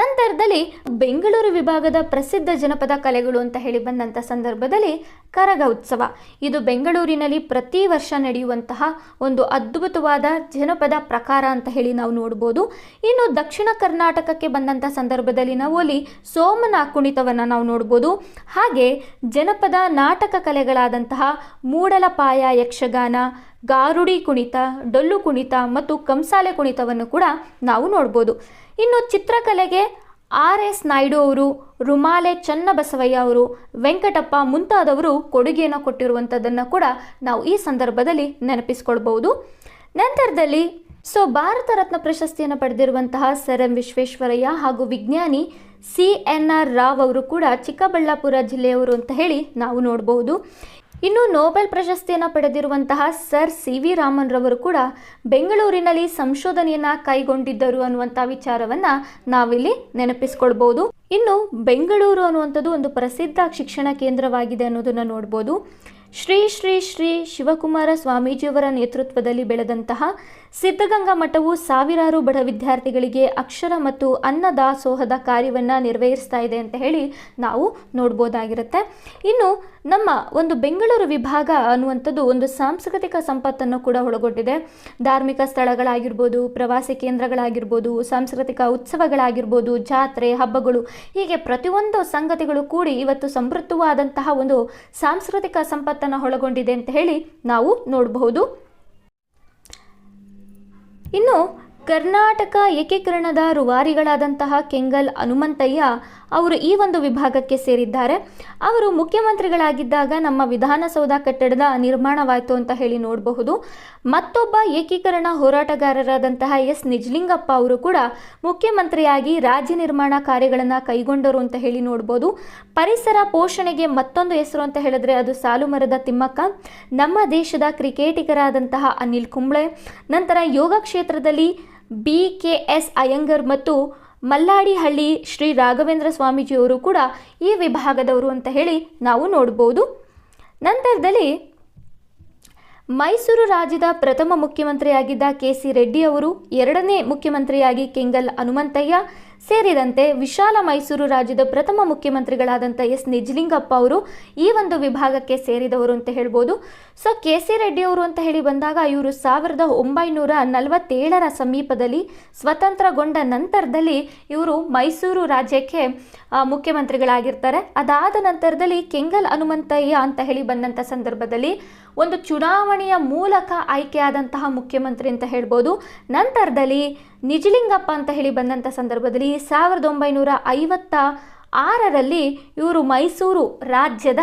ನಂತರದಲ್ಲಿ ಬೆಂಗಳೂರು ವಿಭಾಗದ ಪ್ರಸಿದ್ಧ ಜನಪದ ಕಲೆಗಳು ಅಂತ ಹೇಳಿ ಬಂದಂಥ ಸಂದರ್ಭದಲ್ಲಿ ಕರಗ ಉತ್ಸವ. ಇದು ಬೆಂಗಳೂರಿನಲ್ಲಿ ಪ್ರತಿ ವರ್ಷ ನಡೆಯುವಂತಹ ಒಂದು ಅದ್ಭುತವಾದ ಜನಪದ ಪ್ರಕಾರ ಅಂತ ಹೇಳಿ ನಾವು ನೋಡ್ಬೋದು. ಇನ್ನು ದಕ್ಷಿಣ ಕರ್ನಾಟಕಕ್ಕೆ ಬಂದಂಥ ಸಂದರ್ಭದಲ್ಲಿ ನಾವು ಅಲ್ಲಿ ಸೋಮನ ಕುಣಿತವನ್ನು ನಾವು ನೋಡ್ಬೋದು. ಹಾಗೆ ಜನಪದ ನಾಟಕ ಕಲೆಗಳಾದಂತಹ ಮೂಡಲಪಾಯ ಯಕ್ಷಗಾನ, ಗಾರುಡಿ ಕುಣಿತ ಡೊಳ್ಳು ಕುಣಿತ ಮತ್ತು ಕಂಸಾಲೆ ಕುಣಿತವನ್ನು ಕೂಡ ನಾವು ನೋಡ್ಬೋದು. ಇನ್ನು ಚಿತ್ರಕಲೆಗೆ ಆರ್ ಎಸ್ ನಾಯ್ಡು ಅವರು, ರುಮಾಲೆ ಚನ್ನಬಸವಯ್ಯ ಅವರು, ವೆಂಕಟಪ್ಪ ಮುಂತಾದವರು ಕೊಡುಗೆಯನ್ನು ಕೊಟ್ಟಿರುವಂಥದ್ದನ್ನು ಕೂಡ ನಾವು ಈ ಸಂದರ್ಭದಲ್ಲಿ ನೆನಪಿಸ್ಕೊಳ್ಬಹುದು. ನಂತರದಲ್ಲಿ ಸೊ ಭಾರತ ರತ್ನ ಪ್ರಶಸ್ತಿಯನ್ನು ಪಡೆದಿರುವಂತಹ ಸರ್ ಎಂ ವಿಶ್ವೇಶ್ವರಯ್ಯ ಹಾಗೂ ವಿಜ್ಞಾನಿ ಸಿ ಎನ್ ಆರ್ ರಾವ್ ಅವರು ಕೂಡ ಚಿಕ್ಕಬಳ್ಳಾಪುರ ಜಿಲ್ಲೆಯವರು ಅಂತ ಹೇಳಿ ನಾವು ನೋಡಬಹುದು. ಇನ್ನು ನೋಬೆಲ್ ಪ್ರಶಸ್ತಿಯನ್ನು ಪಡೆದಿರುವಂತಹ ಸರ್ ಸಿ ವಿ ರಾಮನ್ ರವರು ಕೂಡ ಬೆಂಗಳೂರಿನಲ್ಲಿ ಸಂಶೋಧನೆಯನ್ನ ಕೈಗೊಂಡಿದ್ದರು ಅನ್ನುವಂಥ ವಿಚಾರವನ್ನ ನಾವಿಲ್ಲಿ ನೆನಪಿಸ್ಕೊಳ್ಬೋದು. ಇನ್ನು ಬೆಂಗಳೂರು ಅನ್ನುವಂಥದ್ದು ಒಂದು ಪ್ರಸಿದ್ಧ ಶಿಕ್ಷಣ ಕೇಂದ್ರವಾಗಿದೆ ಅನ್ನೋದನ್ನು ನೋಡ್ಬೋದು. ಶ್ರೀ ಶ್ರೀ ಶ್ರೀ ಶಿವಕುಮಾರ ಸ್ವಾಮೀಜಿಯವರ ನೇತೃತ್ವದಲ್ಲಿ ಬೆಳೆದಂತಹ ಸಿದ್ಧಗಂಗಾ ಮಠವು ಸಾವಿರಾರು ಬಡ ವಿದ್ಯಾರ್ಥಿಗಳಿಗೆ ಅಕ್ಷರ ಮತ್ತು ಅನ್ನ ದಾಸೋಹದ ಕಾರ್ಯವನ್ನು ನಿರ್ವಹಿಸ್ತಾ ಇದೆ ಅಂತ ಹೇಳಿ ನಾವು ನೋಡ್ಬೋದಾಗಿರುತ್ತೆ. ಇನ್ನು ನಮ್ಮ ಒಂದು ಬೆಂಗಳೂರು ವಿಭಾಗ ಅನ್ನುವಂಥದ್ದು ಒಂದು ಸಾಂಸ್ಕೃತಿಕ ಸಂಪತ್ತನ್ನು ಕೂಡ ಒಳಗೊಂಡಿದೆ. ಧಾರ್ಮಿಕ ಸ್ಥಳಗಳಾಗಿರ್ಬೋದು, ಪ್ರವಾಸಿ ಕೇಂದ್ರಗಳಾಗಿರ್ಬೋದು, ಸಾಂಸ್ಕೃತಿಕ ಉತ್ಸವಗಳಾಗಿರ್ಬೋದು, ಜಾತ್ರೆ, ಹಬ್ಬಗಳು, ಹೀಗೆ ಪ್ರತಿಯೊಂದು ಸಂಗತಿಗಳು ಕೂಡಿ ಇವತ್ತು ಸಮೃದ್ಧವಾದಂತಹ ಒಂದು ಸಾಂಸ್ಕೃತಿಕ ಸಂಪತ್ತನ್ನು ಒಳಗೊಂಡಿದೆ ಅಂತ ಹೇಳಿ ನಾವು ನೋಡಬಹುದು. ಇನ್ನು ಕರ್ನಾಟಕ ಏಕೀಕರಣದ ರುವಾರಿಗಳಾದಂತಹ ಕೆಂಗಲ್ ಹನುಮಂತಯ್ಯ ಅವರು ಈ ಒಂದು ವಿಭಾಗಕ್ಕೆ ಸೇರಿದ್ದಾರೆ. ಅವರು ಮುಖ್ಯಮಂತ್ರಿಗಳಾಗಿದ್ದಾಗ ನಮ್ಮ ವಿಧಾನಸೌಧ ಕಟ್ಟಡದ ನಿರ್ಮಾಣವಾಯಿತು ಅಂತ ಹೇಳಿ ನೋಡಬಹುದು. ಮತ್ತೊಬ್ಬ ಏಕೀಕರಣ ಹೋರಾಟಗಾರರಾದಂತಹ ಎಸ್. ನಿಜಲಿಂಗಪ್ಪ ಅವರು ಕೂಡ ಮುಖ್ಯಮಂತ್ರಿಯಾಗಿ ರಾಜ್ಯ ನಿರ್ಮಾಣ ಕಾರ್ಯಗಳನ್ನು ಕೈಗೊಂಡರು ಅಂತ ಹೇಳಿ ನೋಡ್ಬೋದು. ಪರಿಸರ ಪೋಷಣೆಗೆ ಮತ್ತೊಂದು ಹೆಸರು ಅಂತ ಹೇಳಿದ್ರೆ ಅದು ಸಾಲುಮರದ ತಿಮ್ಮಕ್ಕ. ನಮ್ಮ ದೇಶದ ಕ್ರಿಕೆಟಿಗರಾದಂತಹ ಅನಿಲ್ ಕುಂಬ್ಳೆ. ನಂತರ ಯೋಗ ಕ್ಷೇತ್ರದಲ್ಲಿ ಬಿ ಕೆ ಎಸ್ ಅಯ್ಯಂಗರ್ ಮತ್ತು ಮಲ್ಲಾಡಿಹಳ್ಳಿ ಶ್ರೀ ರಾಘವೇಂದ್ರ ಸ್ವಾಮೀಜಿಯವರು ಕೂಡ ಈ ವಿಭಾಗದವರು ಅಂತ ಹೇಳಿ ನಾವು ನೋಡ್ಬೋದು. ನಂತರದಲ್ಲಿ ಮೈಸೂರು ರಾಜ್ಯದ ಪ್ರಥಮ ಮುಖ್ಯಮಂತ್ರಿಯಾಗಿದ್ದ ಕೆ ಸಿ ರೆಡ್ಡಿ ಅವರು ಎರಡನೇ ಮುಖ್ಯಮಂತ್ರಿಯಾಗಿ ಕೆಂಗಲ್ ಹನುಮಂತಯ್ಯ ಸೇರಿದಂತೆ ವಿಶಾಲ ಮೈಸೂರು ರಾಜ್ಯದ ಪ್ರಥಮ ಮುಖ್ಯಮಂತ್ರಿಗಳಾದಂಥ ಎಸ್. ನಿಜಲಿಂಗಪ್ಪ ಅವರು ಈ ಒಂದು ವಿಭಾಗಕ್ಕೆ ಸೇರಿದವರು ಅಂತ ಹೇಳ್ಬೋದು. ಸೊ ಕೆ ಸಿ ರೆಡ್ಡಿ ಅವರು ಅಂತ ಹೇಳಿ ಬಂದಾಗ ಇವರು ಸಾವಿರದ ಒಂಬೈನೂರ ನಲವತ್ತೇಳರ ಸಮೀಪದಲ್ಲಿ ಸ್ವತಂತ್ರಗೊಂಡ ನಂತರದಲ್ಲಿ ಇವರು ಮೈಸೂರು ರಾಜ್ಯಕ್ಕೆ ಮುಖ್ಯಮಂತ್ರಿಗಳಾಗಿರ್ತಾರೆ. ಅದಾದ ನಂತರದಲ್ಲಿ ಕೆಂಗಲ್ ಹನುಮಂತಯ್ಯ ಅಂತ ಹೇಳಿ ಬಂದಂಥ ಸಂದರ್ಭದಲ್ಲಿ ಒಂದು ಚುನಾವಣೆಯ ಮೂಲಕ ಆಯ್ಕೆಯಾದಂತಹ ಮುಖ್ಯಮಂತ್ರಿ ಅಂತ ಹೇಳ್ಬೋದು. ನಂತರದಲ್ಲಿ ನಿಜಲಿಂಗಪ್ಪ ಅಂತ ಹೇಳಿ ಬಂದಂಥ ಸಂದರ್ಭದಲ್ಲಿ ಸಾವಿರದ ಒಂಬೈನೂರ ಐವತ್ತ ಆರರಲ್ಲಿ ಇವರು ಮೈಸೂರು ರಾಜ್ಯದ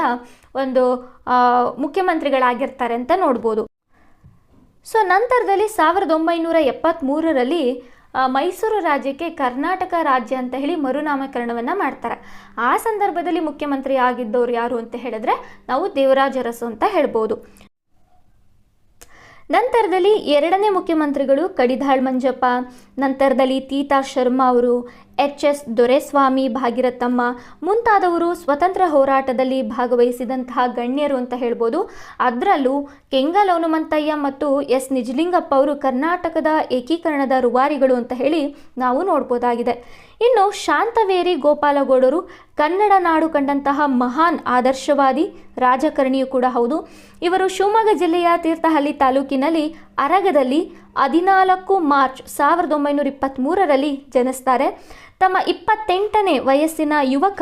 ಒಂದು ಮುಖ್ಯಮಂತ್ರಿಗಳಾಗಿರ್ತಾರೆ ಅಂತ ನೋಡ್ಬೋದು. ಸೊ, ನಂತರದಲ್ಲಿ ಸಾವಿರದ ಒಂಬೈನೂರ ಎಪ್ಪತ್ತ್ಮೂರರಲ್ಲಿ ಮೈಸೂರು ರಾಜ್ಯಕ್ಕೆ ಕರ್ನಾಟಕ ರಾಜ್ಯ ಅಂತ ಹೇಳಿ ಮರುನಾಮಕರಣವನ್ನು ಮಾಡ್ತಾರೆ. ಆ ಸಂದರ್ಭದಲ್ಲಿ ಮುಖ್ಯಮಂತ್ರಿ ಆಗಿದ್ದವರು ಯಾರು ಅಂತ ಹೇಳಿದ್ರೆ ನಾವು ದೇವರಾಜ ಅರಸು ಅಂತ ಹೇಳ್ಬೋದು. ನಂತರದಲ್ಲಿ ಎರಡನೇ ಮುಖ್ಯಮಂತ್ರಿಗಳು ಕಡಿದಾಳ್ ಮಂಜಪ್ಪ, ನಂತರದಲ್ಲಿ ತೀತಾ ಶರ್ಮಾ ಅವರು ಎಚ್ ಎಸ್ ದೊರೆಸ್ವಾಮಿ ಭಾಗೀರಥಮ್ಮ ಮುಂತಾದವರು ಸ್ವತಂತ್ರ ಹೋರಾಟದಲ್ಲಿ ಭಾಗವಹಿಸಿದಂತಹ ಗಣ್ಯರು ಅಂತ ಹೇಳ್ಬೋದು. ಅದರಲ್ಲೂ ಕೆಂಗಲ್ ಹನುಮಂತಯ್ಯ ಮತ್ತು ಎಸ್ ನಿಜಲಿಂಗಪ್ಪ ಅವರು ಕರ್ನಾಟಕದ ಏಕೀಕರಣದ ರುವಾರಿಗಳು ಅಂತ ಹೇಳಿ ನಾವು ನೋಡ್ಬೋದಾಗಿದೆ. ಇನ್ನು ಶಾಂತವೇರಿ ಗೋಪಾಲಗೌಡರು ಕನ್ನಡ ನಾಡು ಕಂಡಂತಹ ಮಹಾನ್ ಆದರ್ಶವಾದಿ ರಾಜಕಾರಣಿಯೂ ಕೂಡ ಹೌದು. ಇವರು ಶಿವಮೊಗ್ಗ ಜಿಲ್ಲೆಯ ತೀರ್ಥಹಳ್ಳಿ ತಾಲೂಕಿನಲ್ಲಿ ಅರಗದಲ್ಲಿ ಹದಿನಾಲ್ಕು ಮಾರ್ಚ್ ಸಾವಿರದ ಒಂಬೈನೂರ ಇಪ್ಪತ್ತ್ಮೂರರಲ್ಲಿ ಜನಿಸ್ತಾರೆ. ತಮ್ಮ ಇಪ್ಪತ್ತೆಂಟನೇ ವಯಸ್ಸಿನ ಯುವಕ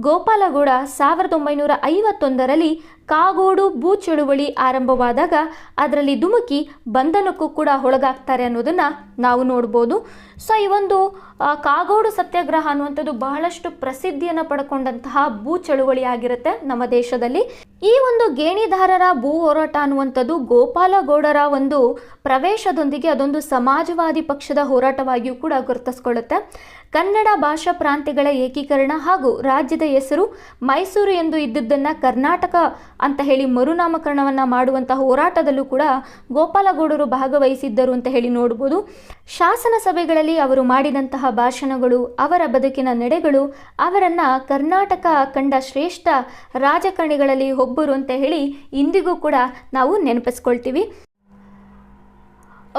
ಗೋಪಾಲಗೌಡ ಸಾವಿರದ ಒಂಬೈನೂರ ಐವತ್ತೊಂದರಲ್ಲಿ ಕಾಗೋಡು ಭೂ ಚಳುವಳಿ ಆರಂಭವಾದಾಗ ಅದರಲ್ಲಿ ಧುಮುಕಿ ಬಂಧನಕ್ಕೂ ಕೂಡ ಒಳಗಾಗ್ತಾರೆ ಅನ್ನೋದನ್ನು ನಾವು ನೋಡ್ಬೋದು. ಸೊ ಈ ಒಂದು ಕಾಗೋಡು ಸತ್ಯಾಗ್ರಹ ಅನ್ನುವಂಥದ್ದು ಬಹಳಷ್ಟು ಪ್ರಸಿದ್ಧಿಯನ್ನು ಪಡ್ಕೊಂಡಂತಹ ಭೂ ಚಳುವಳಿ ಆಗಿರುತ್ತೆ ನಮ್ಮ ದೇಶದಲ್ಲಿ. ಈ ಒಂದು ಗೇಣಿದಾರರ ಭೂ ಹೋರಾಟ ಅನ್ನುವಂಥದ್ದು ಗೋಪಾಲಗೌಡರ ಒಂದು ಪ್ರವೇಶದೊಂದಿಗೆ ಅದೊಂದು ಸಮಾಜವಾದಿ ಪಕ್ಷದ ಹೋರಾಟವಾಗಿಯೂ ಕೂಡ ಗುರುತಿಸ್ಕೊಳ್ಳುತ್ತೆ. ಕನ್ನಡ ಭಾಷಾ ಪ್ರಾಂತ್ಯಗಳ ಏಕೀಕರಣ ಹಾಗೂ ರಾಜ್ಯದ ಹೆಸರು ಮೈಸೂರು ಎಂದು ಇದ್ದುದನ್ನು ಕರ್ನಾಟಕ ಅಂತ ಹೇಳಿ ಮರುನಾಮಕರಣವನ್ನು ಮಾಡುವಂತಹ ಹೋರಾಟದಲ್ಲೂ ಕೂಡ ಗೋಪಾಲಗೌಡರು ಭಾಗವಹಿಸಿದ್ದರು ಅಂತ ಹೇಳಿ ನೋಡ್ಬೋದು. ಶಾಸನ ಸಭೆಗಳಲ್ಲಿ ಅವರು ಮಾಡಿದಂತಹ ಭಾಷಣಗಳು, ಅವರ ಬದುಕಿನ ನಡೆಗಳು, ಅವರನ್ನು ಕರ್ನಾಟಕ ಕಂಡ ಶ್ರೇಷ್ಠ ರಾಜಕಾರಣಿಗಳಲ್ಲಿ ಒಬ್ಬರು ಅಂತ ಹೇಳಿ ಇಂದಿಗೂ ಕೂಡ ನಾವು ನೆನಪಿಸ್ಕೊಳ್ತೀವಿ.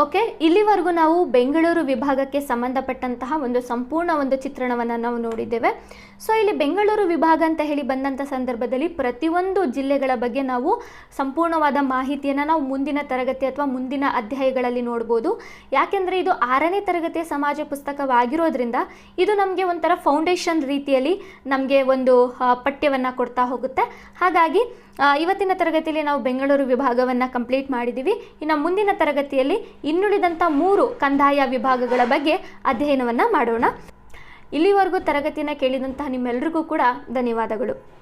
ಓಕೆ ಇಲ್ಲಿವರೆಗೂ ನಾವು ಬೆಂಗಳೂರು ವಿಭಾಗಕ್ಕೆ ಸಂಬಂಧಪಟ್ಟಂತಹ ಒಂದು ಸಂಪೂರ್ಣ ಒಂದು ಚಿತ್ರಣವನ್ನು ನಾವು ನೋಡಿದ್ದೇವೆ. ಸೊ ಇಲ್ಲಿ ಬೆಂಗಳೂರು ವಿಭಾಗ ಅಂತ ಹೇಳಿ ಬಂದಂಥ ಸಂದರ್ಭದಲ್ಲಿ ಪ್ರತಿಯೊಂದು ಜಿಲ್ಲೆಗಳ ಬಗ್ಗೆ ನಾವು ಸಂಪೂರ್ಣವಾದ ಮಾಹಿತಿಯನ್ನು ನಾವು ಮುಂದಿನ ತರಗತಿ ಅಥವಾ ಮುಂದಿನ ಅಧ್ಯಾಯಗಳಲ್ಲಿ ನೋಡ್ಬೋದು. ಯಾಕೆಂದರೆ ಇದು ಆರನೇ ತರಗತಿಯ ಸಮಾಜ ಪುಸ್ತಕವಾಗಿರೋದ್ರಿಂದ ಇದು ನಮಗೆ ಒಂಥರ ಫೌಂಡೇಶನ್ ರೀತಿಯಲ್ಲಿ ನಮಗೆ ಒಂದು ಪಠ್ಯವನ್ನು ಕೊಡ್ತಾ ಹೋಗುತ್ತೆ. ಹಾಗಾಗಿ ಇವತ್ತಿನ ತರಗತಿಯಲ್ಲಿ ನಾವು ಬೆಂಗಳೂರು ವಿಭಾಗವನ್ನು ಕಂಪ್ಲೀಟ್ ಮಾಡಿದ್ದೀವಿ ಇನ್ನು ಮುಂದಿನ ತರಗತಿಯಲ್ಲಿ ಇನ್ನುಳಿದಂಥ ಮೂರು ಕಂದಾಯ ವಿಭಾಗಗಳ ಬಗ್ಗೆ ಅಧ್ಯಯನವನ್ನು ಮಾಡೋಣ. ಇಲ್ಲಿವರೆಗೂ ತರಗತಿಯನ್ನು ಕೇಳಿದಂತಹ ನಿಮ್ಮೆಲ್ಲರಿಗೂ ಕೂಡ ಧನ್ಯವಾದಗಳು.